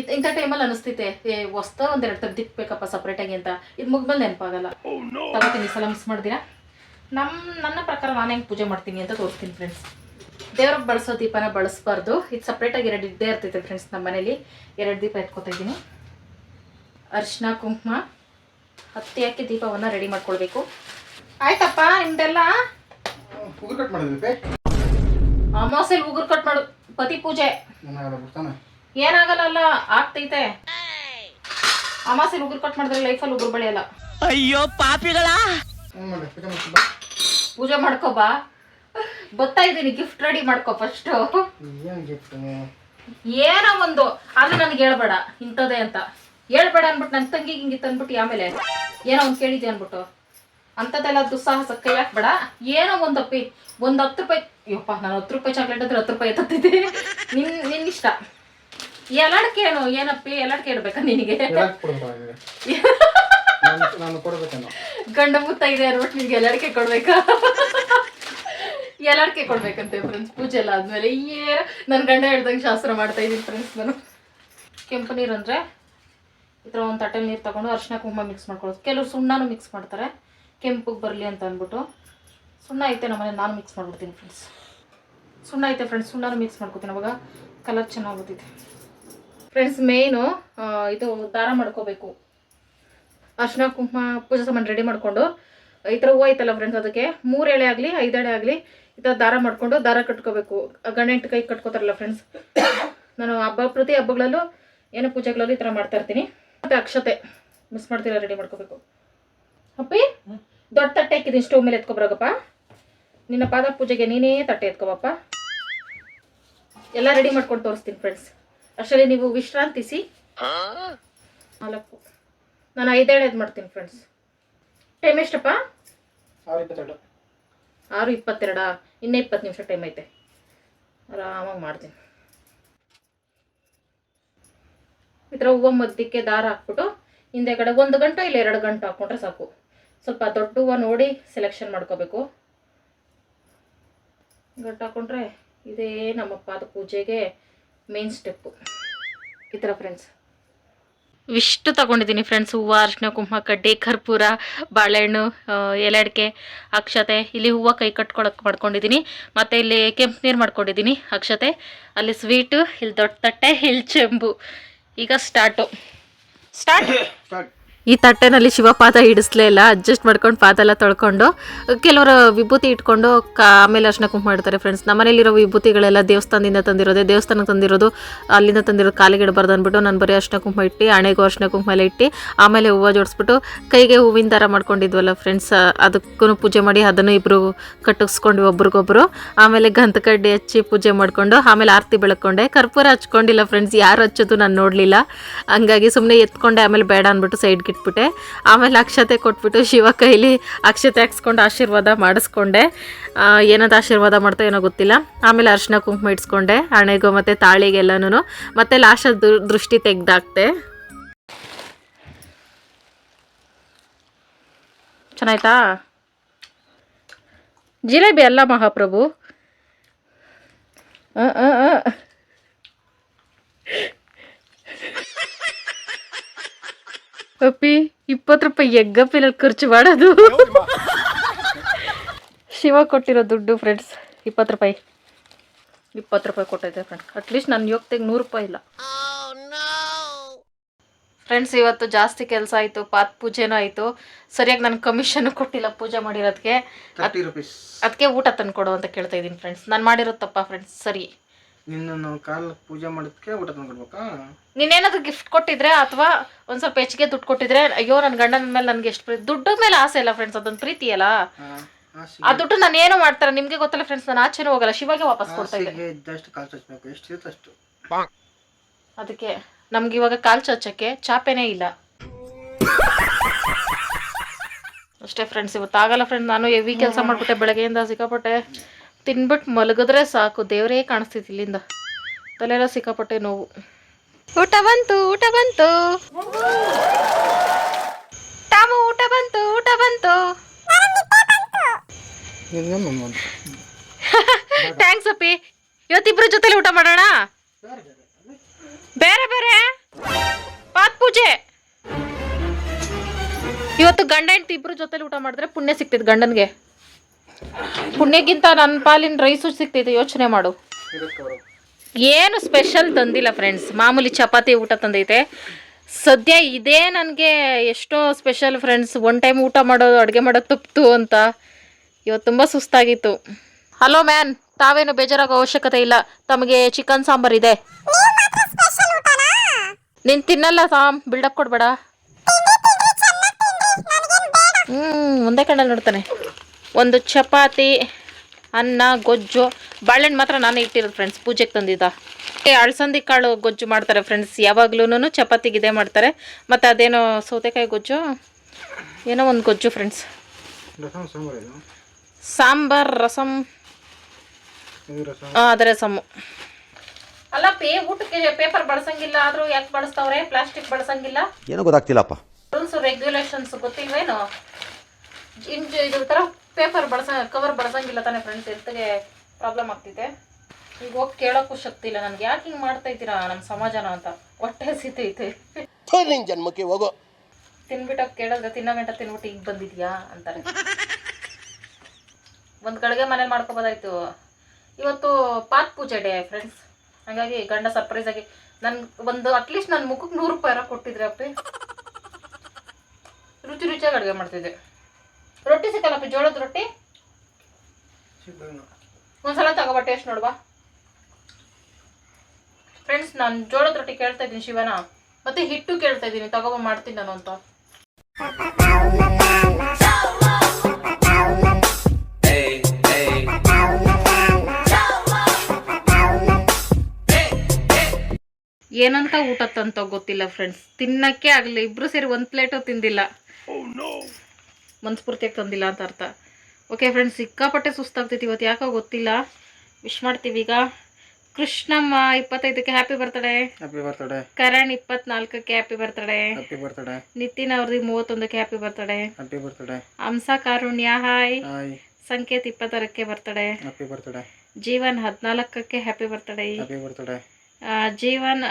ಇದು ಇಂಥ ಟೈಮಲ್ಲಿ ಅನಿಸ್ತೈತೆ. ಏ ಹೊಸ್ತ ಒಂದೆರಡು ತೆಗ್ದಿಕ್ಬೇಕಪ್ಪ ಸಪ್ರೇಟಾಗಿ ಅಂತ. ಇದು ಮುಗ್ಮೇಲೆ ನೆನಪಾಗಲ್ಲ. ತಗೋತೀನಿ ಈ ಸಲ ಮಿಸ್ ಮಾಡ್ತೀರಾ ನಮ್ಮ ನನ್ನ ಪ್ರಕಾರ ನಾನು ಹೆಂಗೆ ಪೂಜೆ ಮಾಡ್ತೀನಿ ಅಂತ ತೋರಿಸ್ತೀನಿ ಫ್ರೆಂಡ್ಸ್ ದೇವ್ರಿಗೆ ಬಳಸೋ ದೀಪನ ಬಳಸಬಾರ್ದು. ಇದು ಸಪ್ರೇಟಾಗಿ ಎರಡು ಇದ್ದೇ ಇರ್ತೈತೆ ಫ್ರೆಂಡ್ಸ್ ನಮ್ಮ ಮನೇಲಿ. ಎರಡು ದೀಪ ಎತ್ಕೋತಾ ಇದ್ದೀನಿ. ಅರಿಶಿನ ಕುಂಕುಮ. ಹತ್ತಿ ಹಾಕಿ ದೀಪವನ್ನು ರೆಡಿ ಮಾಡ್ಕೊಳ್ಬೇಕು. ಆಯ್ತಪ್ಪ ನಿಮ್ದೆಲ್ಲ? ಅಮಾವಾಸ್ಯಲ್ಲಿ ಉಗುರು ಕಟ್ ಮಾಡು. ಪತಿ ಪೂಜೆ. ಏನಾಗಲ್ಲ ಆಗ್ತೈತೆ. ಅಮಾಸೆ ಉಗುರು ಕಟ್ ಮಾಡಿದ್ರೆ ಅಲ್ಲಿ ಉಗುರು ಬೆಳೆಯಲ್ಲ. ಅಯ್ಯೋ ಪಾಪಿಗಳ. ಪೂಜೆ ಮಾಡ್ಕೋ ಬಾ. ಬರ್ತಾ ಇದ್ದೀನಿ ಗಿಫ್ಟ್ ರೆಡಿ ಮಾಡ್ಕೋ ಫಸ್ಟ್ ಏನ್ ಗಿಫ್ಟ್ ಏನೋ ಒಂದು ಆದ್ರೆ ನನ್ಗೆ ಹೇಳ್ಬೇಡ ಇಂಥದೇ ಅಂತ. ಹೇಳ್ಬೇಡ ಅನ್ಬಿಟ್ಟು ನನ್ನ ತಂಗಿಗೆ ಹಿಂಗಿತ್ತು ಅಂದ್ಬಿಟ್ಟು ಆಮೇಲೆ. ಏನೋ ಒಂದು ಕೇಳಿದ್ದೆ ಅನ್ಬಿಟ್ಟು ಅಂಥದ್ದೆಲ್ಲ ದುಸ್ಸಾಹಸ ಕೈ ಹಾಕ್ಬೇಡ. ಏನೋ ಒಂದು ಅಪ್ಪಿ ಒಂದು ಹತ್ತು ರೂಪಾಯಿ ಅಯ್ಯಪ್ಪ ನಾನು ಹತ್ತು ರೂಪಾಯಿ ಚಾಕ್ಲೇಟ್ ಅಂದ್ರೆ ಹತ್ತು ರೂಪಾಯಿ ಎತ್ತಿದ್ದೆ ನಿನ್ ನಿನ್ನಿಷ್ಟ ಎಲ್ಲಾಡ್ಕೆ ಕೇಳು ಏನಪ್ಪಿ ಎಲ್ಲಾರ್ ಕೇಳ್ಬೇಕ ನಿನಗೆ? ನಾನು ನಾನು ಕೊಡ್ಬೇಕೇನೋ. ಗಂಡ ಮುತ್ತ ಇದೆ ಅನ್ಬಿಟ್ಟು ನಿನ್ಗೆ ಎಲ್ಲಾಡ್ಕೆ ಕೊಡ್ಬೇಕಾ? ಎಲ್ಲಾಡ್ಕೆ ಕೊಡ್ಬೇಕಂತೆ ಫ್ರೆಂಡ್ಸ್ ಪೂಜೆ ಎಲ್ಲ ಆದ್ಮೇಲೆ. ಏ ನನ್ನ ಗಂಡ ಹೇಳ್ದಂಗೆ ಶಾಸ್ತ್ರ ಮಾಡ್ತಾ ಇದ್ದೀನಿ ಫ್ರೆಂಡ್ಸ್ ನಾನು. ಕೆಂಪು ನೀರು ಅಂದ್ರೆ ಈ ಥರ ಒಂದು ತಟ್ಟೆ ನೀರು ತಗೊಂಡು ಅರಿಶಿನ ಕುಂಕುಮ ಮಿಕ್ಸ್ ಮಾಡ್ಕೊಳ್ಳೋದು. ಕೆಲವರು ಸುಣ್ಣನೂ ಮಿಕ್ಸ್ ಮಾಡ್ತಾರೆ. ಕೆಂಪಗೆ ಬರಲಿ ಅಂತ ಅಂದ್ಬಿಟ್ಟು ಸುಣ್ಣ ಐತೆ ನಮ್ಮನೆ ನಾನು ಮಿಕ್ಸ್ ಮಾಡ್ಬಿಡ್ತೀನಿ ಫ್ರೆಂಡ್ಸ್ ಸುಣ್ಣ ಐತೆ ಫ್ರೆಂಡ್ಸ್ ಸುಣ್ಣನೂ ಮಿಕ್ಸ್ ಮಾಡ್ಕೊತೀನಿ. ಅವಾಗ ಕಲರ್ ಚೆನ್ನಾಗಿ ಗೊತ್ತಿದೆ ಫ್ರೆಂಡ್ಸ್ ಮೇಯ್ನು ಇದು ದಾರ ಮಾಡ್ಕೋಬೇಕು. ಅರ್ಶಿನ ಕುಂಕುಮ ಪೂಜೆ ಸಾಮಾನು ರೆಡಿ ಮಾಡಿಕೊಂಡು ಈ ಥರ ಹೂವು ಐತಲ್ಲ ಫ್ರೆಂಡ್ಸ್ ಅದಕ್ಕೆ ಮೂರು ಎಳೆ ಆಗಲಿ ಐದು ಎಳೆ ಆಗಲಿ ಈ ಥರ ದಾರ ಮಾಡಿಕೊಂಡು ದಾರ ಕಟ್ಕೋಬೇಕು. ಗಂಡೆಂಟು ಕೈ ಕಟ್ಕೋತಾರಲ್ಲ ಫ್ರೆಂಡ್ಸ್ ನಾನು ಹಬ್ಬ ಪ್ರತಿ ಹಬ್ಬಗಳಲ್ಲೂ ಏನೋ ಪೂಜೆಗಳಲ್ಲೂ ಈ ಥರ ಮಾಡ್ತಾ ಇರ್ತೀನಿ. ಮತ್ತು ಅಕ್ಷತೆ ಮಿಸ್ ಮಾಡ್ತೀರ ರೆಡಿ ಮಾಡ್ಕೋಬೇಕು. ಅಪ್ಪಿ ದೊಡ್ಡ ತಟ್ಟೆ ಹಾಕಿದ್ದೀನಿ ಸ್ಟವ್ ಮೇಲೆ ಎತ್ಕೊಬರಾಗಪ್ಪ. ನಿನ್ನ ಪಾದ ಪೂಜೆಗೆ ನೀನೇ ತಟ್ಟೆ ಎತ್ಕೋಬಪ್ಪ ಎಲ್ಲ ರೆಡಿ ಮಾಡ್ಕೊಂಡು ತೋರಿಸ್ತೀನಿ ಫ್ರೆಂಡ್ಸ್ ಅಷ್ಟರಲ್ಲಿ ನೀವು ವಿಶ್ರಾಂತಿಸಿ ನಾಲ್ಕು. ನಾನು ಐದೇಳೆ ಇದು ಮಾಡ್ತೀನಿ ಫ್ರೆಂಡ್ಸ್ ಟೈಮ್ ಎಷ್ಟಪ್ಪ? ಆರು ಇಪ್ಪತ್ತೆರಡಾ. ಇನ್ನೂ ಇಪ್ಪತ್ತು ನಿಮಿಷ ಟೈಮ್ ಐತೆ. ಆರಾಮಾಗಿ ಮಾಡ್ತೀನಿ. ಈ ಥರ ಹೂವು ಮದ್ದಕ್ಕೆ ದಾರ ಹಾಕ್ಬಿಟ್ಟು ಹಿಂದೆಗಡೆ ಒಂದು ಗಂಟೆ ಇಲ್ಲ ಎರಡು ಗಂಟೆ ಹಾಕ್ಕೊಂಡ್ರೆ ಸಾಕು. ಸ್ವಲ್ಪ ದೊಡ್ಡ ಹೂವು ನೋಡಿ ಸೆಲೆಕ್ಷನ್ ಮಾಡ್ಕೋಬೇಕು. ಗಂಟು ಹಾಕ್ಕೊಂಡ್ರೆ ಇದೇ ನಮ್ಮಪ್ಪ ಅದು ಪೂಜೆಗೆ ಮೇನ್ ಸ್ಟೆಪ್ಪು ಈ ಥರ ಫ್ರೆಂಡ್ಸ್ ಇಷ್ಟು ತಗೊಂಡಿದ್ದೀನಿ ಫ್ರೆಂಡ್ಸ್ ಹೂವು ಅರಶಿನ ಕುಂಕುಮ ಕಡ್ಡಿ ಕರ್ಪೂರ ಬಾಳೆಹಣ್ಣು ಎಲೆಡಿಕೆ ಎಲೆ ಅಡಿಕೆ ಅಕ್ಷತೆ. ಇಲ್ಲಿ ಹೂವು ಕೈ ಕಟ್ಕೊಳಕ್ಕೆ ಮಾಡ್ಕೊಂಡಿದ್ದೀನಿ. ಮತ್ತು ಇಲ್ಲಿ ಕೆಂಪು ನೀರು ಮಾಡ್ಕೊಂಡಿದ್ದೀನಿ ಅಕ್ಷತೆ. ಅಲ್ಲಿ ಸ್ವೀಟು ಇಲ್ಲಿ ದೊಡ್ಡ ತಟ್ಟೆ ಇಲ್ಲಿ ಚೆಂಬು. ಈಗ ಸ್ಟಾರ್ಟು ಸ್ಟಾರ್ಟ್ ಸ್ಟಾರ್ಟ್ ಈ ತಟ್ಟೆನಲ್ಲಿ ಶಿವಪಾದ ಹಿಡಿಸ್ಲೇ ಇಲ್ಲ ಅಡ್ಜಸ್ಟ್ ಮಾಡ್ಕೊಂಡು ಪಾದ ಎಲ್ಲ ತೊಳ್ಕೊಂಡು, ಕೆಲವರು ವಿಭೂತಿ ಇಟ್ಕೊಂಡು ಆಮೇಲೆ ಅರ್ಶನ ಕುಂಕುಮ ಮಾಡ್ತಾರೆ ಫ್ರೆಂಡ್ಸ್ ನಮ್ಮನೇಲಿರೋ ವಿಭೂತಿಗಳೆಲ್ಲ ದೇವಸ್ಥಾನದಿಂದ ತಂದಿರೋದೆ, ದೇವಸ್ಥಾನಕ್ಕೆ ತಂದಿರೋದು, ಅಲ್ಲಿಂದ ತಂದಿರೋದು ಕಾಲಿಗೆ ಇಡಬಾರ್ದು ಅಂದ್ಬಿಟ್ಟು ನಾನು ಬರೀ ಅರ್ಶನ ಕುಂಕುಮ ಇಟ್ಟು ಹಣೆಗೂ ಅರ್ಶನ ಕುಂಕುಮ ಎಲ್ಲ ಇಟ್ಟು, ಆಮೇಲೆ ಹೂವು ಜೋಡಿಸ್ಬಿಟ್ಟು ಕೈಗೆ ಹೂವಿನ ದಾರ ಮಾಡ್ಕೊಂಡಿದ್ವಲ್ಲ ಫ್ರೆಂಡ್ಸ್ ಅದಕ್ಕೂ ಪೂಜೆ ಮಾಡಿ ಅದನ್ನು ಇಬ್ಬರು ಕಟ್ಟಿಸ್ಕೊಂಡು ಒಬ್ರಿಗೊಬ್ರು, ಆಮೇಲೆ ಗಂಧ ಕಡ್ಡಿ ಹಚ್ಚಿ ಪೂಜೆ ಮಾಡಿಕೊಂಡು, ಆಮೇಲೆ ಆರತಿ ಬೆಳಕೊಂಡೆ. ಕರ್ಪೂರ ಹಚ್ಕೊಂಡಿಲ್ಲ ಫ್ರೆಂಡ್ಸ್ ಯಾರು ಹಚ್ಚೋದು ನಾನು ನೋಡಲಿಲ್ಲ. ಹಂಗಾಗಿ ಸುಮ್ಮನೆ ಎತ್ಕೊಂಡೆ, ಆಮೇಲೆ ಬೇಡ ಅಂದ್ಬಿಟ್ಟು ಸೈಡ್ಗೆ ಇಟ್ಬಿಟ್ಟೆ ಆಮೇಲೆ ಅಕ್ಷತೆ ಕೊಟ್ಬಿಟ್ಟು ಶಿವ ಕೈಲಿ ಅಕ್ಷತೆ ಹಾಕ್ಸ್ಕೊಂಡು ಆಶೀರ್ವಾದ ಮಾಡಿಸ್ಕೊಂಡೆ. ಏನಂತ ಆಶೀರ್ವಾದ ಮಾಡ್ತಾ ಏನೋ ಗೊತ್ತಿಲ್ಲ. ಆಮೇಲೆ ಅರ್ಶಿನ ಕುಂಕುಮ ಇಡ್ಸ್ಕೊಂಡೆ, ಹಣೆಗೂ ಮತ್ತು ತಾಳಿಗೆಲ್ಲನೂ ಮತ್ತೆ ಲಾಸ್ಟ್ ದೃಷ್ಟಿ ತೆಗ್ದಾಕ್ತೆ. ಚೆನ್ನಾಯ್ತಾ? ಜಿಲೇಬಿ ಅಲ್ಲ ಮಹಾಪ್ರಭು ಆ, ಆ, ಆ. ಅಪ್ಪಿ ಇಪ್ಪತ್ತು ರೂಪಾಯಿ ಎಗ್ಗಪ್ಪಿನಲ್ಲಿ ಖರ್ಚು ಮಾಡೋದು. ಶಿವ ಕೊಟ್ಟಿರೋ ದುಡ್ಡು ಫ್ರೆಂಡ್ಸ್ ಇಪ್ಪತ್ತು ರೂಪಾಯಿ. ಇಪ್ಪತ್ತು ರೂಪಾಯಿ ಕೊಟ್ಟೈತೆ ಫ್ರೆಂಡ್ಸ್ ಅಟ್ಲೀಸ್ಟ್ ನನ್ನ ಯೋಗ್ತೆಗೆ ನೂರು ರೂಪಾಯಿ ಇಲ್ಲ. ಫ್ರೆಂಡ್ಸ್ ಇವತ್ತು ಜಾಸ್ತಿ ಕೆಲಸ ಆಯಿತು ಪಾತ್ ಪೂಜೆನೂ ಆಯಿತು. ಸರಿಯಾಗಿ ನನ್ನ ಕಮಿಷನ್ ಕೊಟ್ಟಿಲ್ಲ ಪೂಜೆ ಮಾಡಿರೋದಕ್ಕೆ ಅದಕ್ಕೆ ಊಟ ತಂದು ಕೊಡು ಅಂತ ಕೇಳ್ತಾ ಇದ್ದೀನಿ ಫ್ರೆಂಡ್ಸ್ ನಾನು ಮಾಡಿರೋ ತಪ್ಪ ಫ್ರೆಂಡ್ಸ್ ಸರಿ. ನಿನ್ನ ನಾವು ಕಾಲ್ ಪೂಜೆ ಮಾಡೋದಕ್ಕೆ ಊಟ ತಂದ್ಕೊಡ್ಬೇಕಾ ನೀನೇನಾದ್ರು ಗಿಫ್ಟ್ ಕೊಟ್ಟಿದ್ರೆ ಅಥವಾ ಒಂದ್ ಸ್ವಲ್ಪ ಹೆಚ್ಚಿಗೆ ದುಡ್ಡು ಕೊಟ್ಟಿದ್ರೆ ಅಯ್ಯೋ ನನ್ನ ಗಂಡನ ಮೇಲೆ ನನಗೆ ಎಷ್ಟು ಪ್ರೀತಿ ದುಡ್ಡು ಮೇಲೆ ಆಸೆ ಇಲ್ಲ ಫ್ರೆಂಡ್ಸ್ ಅದೊಂದು ಪ್ರೀತಿ ಅಲ್ಲ? ಆ ದುಡ್ಡು ನಾನು ಏನು ಮಾಡ್ತಾರೆ? ನಿಮಗೆ ಗೊತ್ತಲ್ಲ ಫ್ರೆಂಡ್ಸ್ ನಾನು ಆಚೆನೂ ಹೋಗಲ್ಲ ಶಿವಾಗೆ ವಾಪಸ್ ಕೊಡ್ತಾ ಇದ್ದೆ ಹಾಸಿಗೆ ಇದ್ದಷ್ಟು ಕಾಲು ಚಚ್ಚಬೇಕು ಎಷ್ಟು ಇರುತ್ತೆ ಅಷ್ಟು. ಅದಕ್ಕೆ ನಮ್ಗೆ ಇವಾಗ ಕಾಲ್ ಚಚ್ಚಕ್ಕೆ ಚಾಪೆನೇ ಇಲ್ಲ. ಅಷ್ಟೇ ಫ್ರೆಂಡ್ಸ್ ಇವತ್ತು ಆಗಲ್ಲ ಫ್ರೆಂಡ್ ನಾನು ಹೆವಿ ಕೆಲಸ ಮಾಡ್ಬಿಟ್ಟೆ ಬೆಳಗ್ಗೆಯಿಂದ ಸಿಕ್ಕಾಪಟ್ಟೆ. ತಿನ್ಬಿಟ್ಟು ಮಲಗಿದ್ರೆ ಸಾಕು. ದೇವರೇ ಕಾಣಿಸ್ತಿತ್ತು ಇಲ್ಲಿಂದ. ತಲೆಲ್ಲ ಸಿಕ್ಕಾಪಟ್ಟೆ ನೋವು. ಊಟ ಬಂತು ಊಟ ಬಂತು. ಟಾಮು ಊಟ ಬಂತು ಊಟ ಬಂತು. ಥ್ಯಾಂಕ್ಸ್ ಅಪ್ಪಿ. ಇವತ್ತಿಬ್ರ ಜೊತೆಲಿ ಊಟ ಮಾಡೋಣ? ಬೇರೆ ಬೇರೆ? ಪಾತ್ ಪೂಜೆ. ಇವತ್ತು ಗಂಡ ಹೆಂಡತಿ ಇಬ್ರು ಜೊತೆಲಿ ಊಟ ಮಾಡಿದ್ರೆ ಪುಣ್ಯ ಸಿಗ್ತೈತೆ ಗಂಡನ್ಗೆ. ಪುಣ್ಯಕ್ಕಿಂತ ನನ್ನ ಪಾಲಿನ ರೈಸು ಸಿಗ್ತೈತೆ, ಯೋಚನೆ ಮಾಡು. ಏನು ಸ್ಪೆಷಲ್ ತಂದಿಲ್ಲ ಫ್ರೆಂಡ್ಸ್ ಮಾಮೂಲಿ ಚಪಾತಿ ಊಟ ತಂದೈತೆ. ಸದ್ಯ ಇದೇ ನನಗೆ ಎಷ್ಟೋ ಸ್ಪೆಷಲ್ ಫ್ರೆಂಡ್ಸ್ ಒನ್ ಟೈಮ್ ಊಟ ಮಾಡೋದು, ಅಡುಗೆ ಮಾಡೋದು ತುಪ್ತು ಅಂತ. ಇವತ್ತು ತುಂಬ ಸುಸ್ತಾಗಿತ್ತು. ಹಲೋ ಮ್ಯಾನ್ ತಾವೇನು ಬೇಜಾರಾಗೋ ಅವಶ್ಯಕತೆ ಇಲ್ಲ. ತಮಗೆ ಚಿಕನ್ ಸಾಂಬಾರ್ ಇದೆ. ನೀನು ತಿನ್ನಲ್ಲ, ಸಾಮ್? ಬಿಲ್ಡಪ್ ಕೊಡ್ಬೇಡ. ಹ್ಞೂ ಒಂದೇ ಕಣ್ಣಲ್ಲಿ ನೋಡ್ತಾನೆ. ಒಂದು ಚಪಾತಿ ಅನ್ನ ಗೊಜ್ಜು. ಬಾಳೆಹಣ್ಣು ಮಾತ್ರ ನಾನು ಇಟ್ಟಿರೋದು ಫ್ರೆಂಡ್ಸ್ ಪೂಜೆಗೆ ತಂದಿದ್ದ. ಏ ಅಳಸಂದಿ ಕಾಳು ಗೊಜ್ಜು ಮಾಡ್ತಾರೆ ಫ್ರೆಂಡ್ಸ್ ಯಾವಾಗ್ಲೂ ಚಪಾತಿಗೆ ಇದೇ ಮಾಡ್ತಾರೆ. ಮತ್ತು ಅದೇನೋ ಸೌತೆಕಾಯಿ ಗೊಜ್ಜು? ಏನೋ ಒಂದು ಗೊಜ್ಜು ಫ್ರೆಂಡ್ಸ್ ರಸಂ ಸಾಂಬಾರು ಇದು? ಸಾಂಬಾರ್ ರಸಂ. ಇದು ರಸಂ? ಹಾಂ ಅದೇ ರಸಮ್ಮು ಅಲ್ಲ ಪೇ ಊಟಕ್ಕೆ ಪೇಪರ್ ಬಳಸಂಗಿಲ್ಲ. ಆದರೂ ಯಾಕೆ ಬಳಸ್ತಾವ್ರೆ? ಪ್ಲಾಸ್ಟಿಕ್ ಬಳಸಂಗಿಲ್ಲ. ಏನೋ ಗೊತ್ತಾಗ್ತಿಲ್ಲಪ್ಪ. ರೂಲ್ಸ್ ರೆಗ್ಯುಲೇಷನ್ಸ್ ಗೊತ್ತಿಲ್ವೇನು? ಇಂಜ್ ಇದು ಥರ ಪೇಪರ್ ಬಳಸ ಕವರ್ ಬಳಸಂಗಿಲ್ಲ ತಾನೇ ಫ್ರೆಂಡ್ಸ್ ಎಲ್ತ್ಗೆ ಪ್ರಾಬ್ಲಮ್ ಆಗ್ತಿದೆ. ಈಗ ಹೋಗಿ ಕೇಳೋಕ್ಕೂ ಶಕ್ತಿ ಇಲ್ಲ ನನಗೆ. ಯಾಕೆ ಹಿಂಗೆ ಮಾಡ್ತಾ ಇದ್ದೀರಾ ನಮ್ಮ ಸಮಾಜನ ಅಂತ? ಹೊಟ್ಟೆ ಹಸಿತೈತೆ. ನಿನ್ ಜನ್ಮಕ್ಕೆ ಹೋಗೋ. ತಿನ್ಬಿಟ್ಟು ಕೇಳಿದ್ರೆ ತಿನ್ನೋ ಗಂಟ ತಿನ್ಬಿಟ್ಟು ಈಗ ಬಂದಿದ್ಯಾ ಅಂತಾರೆ. ಒಂದು ಕಡೆಗೆ ಮನೇಲಿ ಮಾಡ್ಕೋಬೋದಾಯ್ತು. ಇವತ್ತು ಪಾತ್ ಪೂಜೆ ಡೇ ಫ್ರೆಂಡ್ಸ್ ಹಾಗಾಗಿ ಗಂಡ ಸರ್ಪ್ರೈಸ್ ಆಗಿ ನನ್ ಒಂದು ಅಟ್ಲೀಸ್ಟ್ ನನ್ನ ಮುಖಕ್ಕೆ ನೂರು ರೂಪಾಯಿ ಕೊಟ್ಟಿದ್ರೆ ಅಪ್ಪಿ. ರುಚಿ ರುಚಿಯಾಗಿ ಅಡುಗೆ ಮಾಡ್ತಿದ್ದೆ. ರೊಟ್ಟಿ ಸಿಕ್ಕಲ್ಲಪ್ಪ ಜೋಳದ ರೊಟ್ಟಿ? ಒಂದ್ಸಲ ತಗೋಬ ಟೇಸ್ಟ್ ನೋಡುವ. ಫ್ರೆಂಡ್ಸ್ ನಾನು ಜೋಳದ ರೊಟ್ಟಿ ಕೇಳ್ತಾ ಇದ್ದೀನಿ ಶಿವನ. ಮತ್ತೆ ಹಿಟ್ಟು ಕೇಳ್ತಾ ಇದ್ದೀನಿ ತಗೋಬ ಮಾಡ್ತೀನಿ ನಾನು ಅಂತ. ಏನಂತ ಊಟ ತಂತ ಗೊತ್ತಿಲ್ಲ ಫ್ರೆಂಡ್ಸ್ ತಿನ್ನಕ್ಕೆ ಆಗಲಿ, ಇಬ್ರು ಸೇರಿ ಒಂದು ಪ್ಲೇಟು ತಿಂದಿಲ್ಲ. ಮನ್ಸ್ಫೂರ್ತಿಯಾಗಿ ತಂದಿಲ್ಲ ಅಂತ ಅರ್ಥ. ಓಕೆ ಫ್ರೆಂಡ್ಸ್ ಸಿಕ್ಕಾಪಟ್ಟೆ ಸುಸ್ತಾಗ್ತೈತಿ ಇವತ್ತು ಯಾಕೋ ಗೊತ್ತಿಲ್ಲ. ವಿಶ್ ಮಾಡ್ತೀವಿ ಈಗ. ಕೃಷ್ಣಮ್ಮ ಇಪ್ಪತ್ತೈದಕ್ಕೆ happy birthday happy birthday Karan ಇಪ್ಪತ್ನಾಲ್ಕಕ್ಕೆ happy birthday happy birthday Nitin ಅವ್ರದ್ದು ಮೂವತ್ತೊಂದಕ್ಕೆ happy birthday happy birthday Hamsa Karunya hi hi Sanket ಇಪ್ಪತ್ತಾರಕ್ಕೆ birthday happy birthday Jeevan ಹದಿನಾಲ್ಕಕ್ಕೆ happy birthday happy birthday Jeevan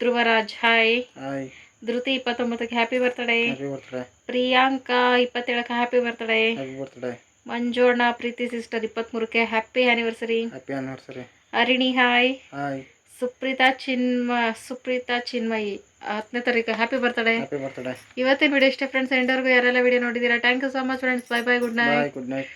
Dhruvaraj hi hi Dhriti ಇಪ್ಪತ್ತೊಂಬತ್ತಕ್ಕೆ happy birthday Priyanka ಇಪ್ಪತ್ತೇಳಕ್ಕೆ ಹ್ಯಾಪಿ ಬರ್ತ್ಡೇ ಮಂಜೋಣ Preethi sister ಇಪ್ಪತ್ಮೂರಕ್ಕೆ happy anniversary happy anniversary Arini hi hi Supreetha Chinma Supreetha Chinmayi ಹತ್ತನೇ ತಾರೀಕು ಹ್ಯಾಪಿ ಬರ್ತ್ಡೇ ಇವತ್ತೇ ಇವತ್ತಿನ ವಿಡಿಯೋ ಇಷ್ಟೇ ಫ್ರೆಂಡ್ಸ್ ಎಂಡರ್ಗೂ ಯಾರೆಲ್ಲ ವಿಡಿಯೋ ನೋಡಿದ್ದೀರಾ? Thank you so much friends bye bye good night good night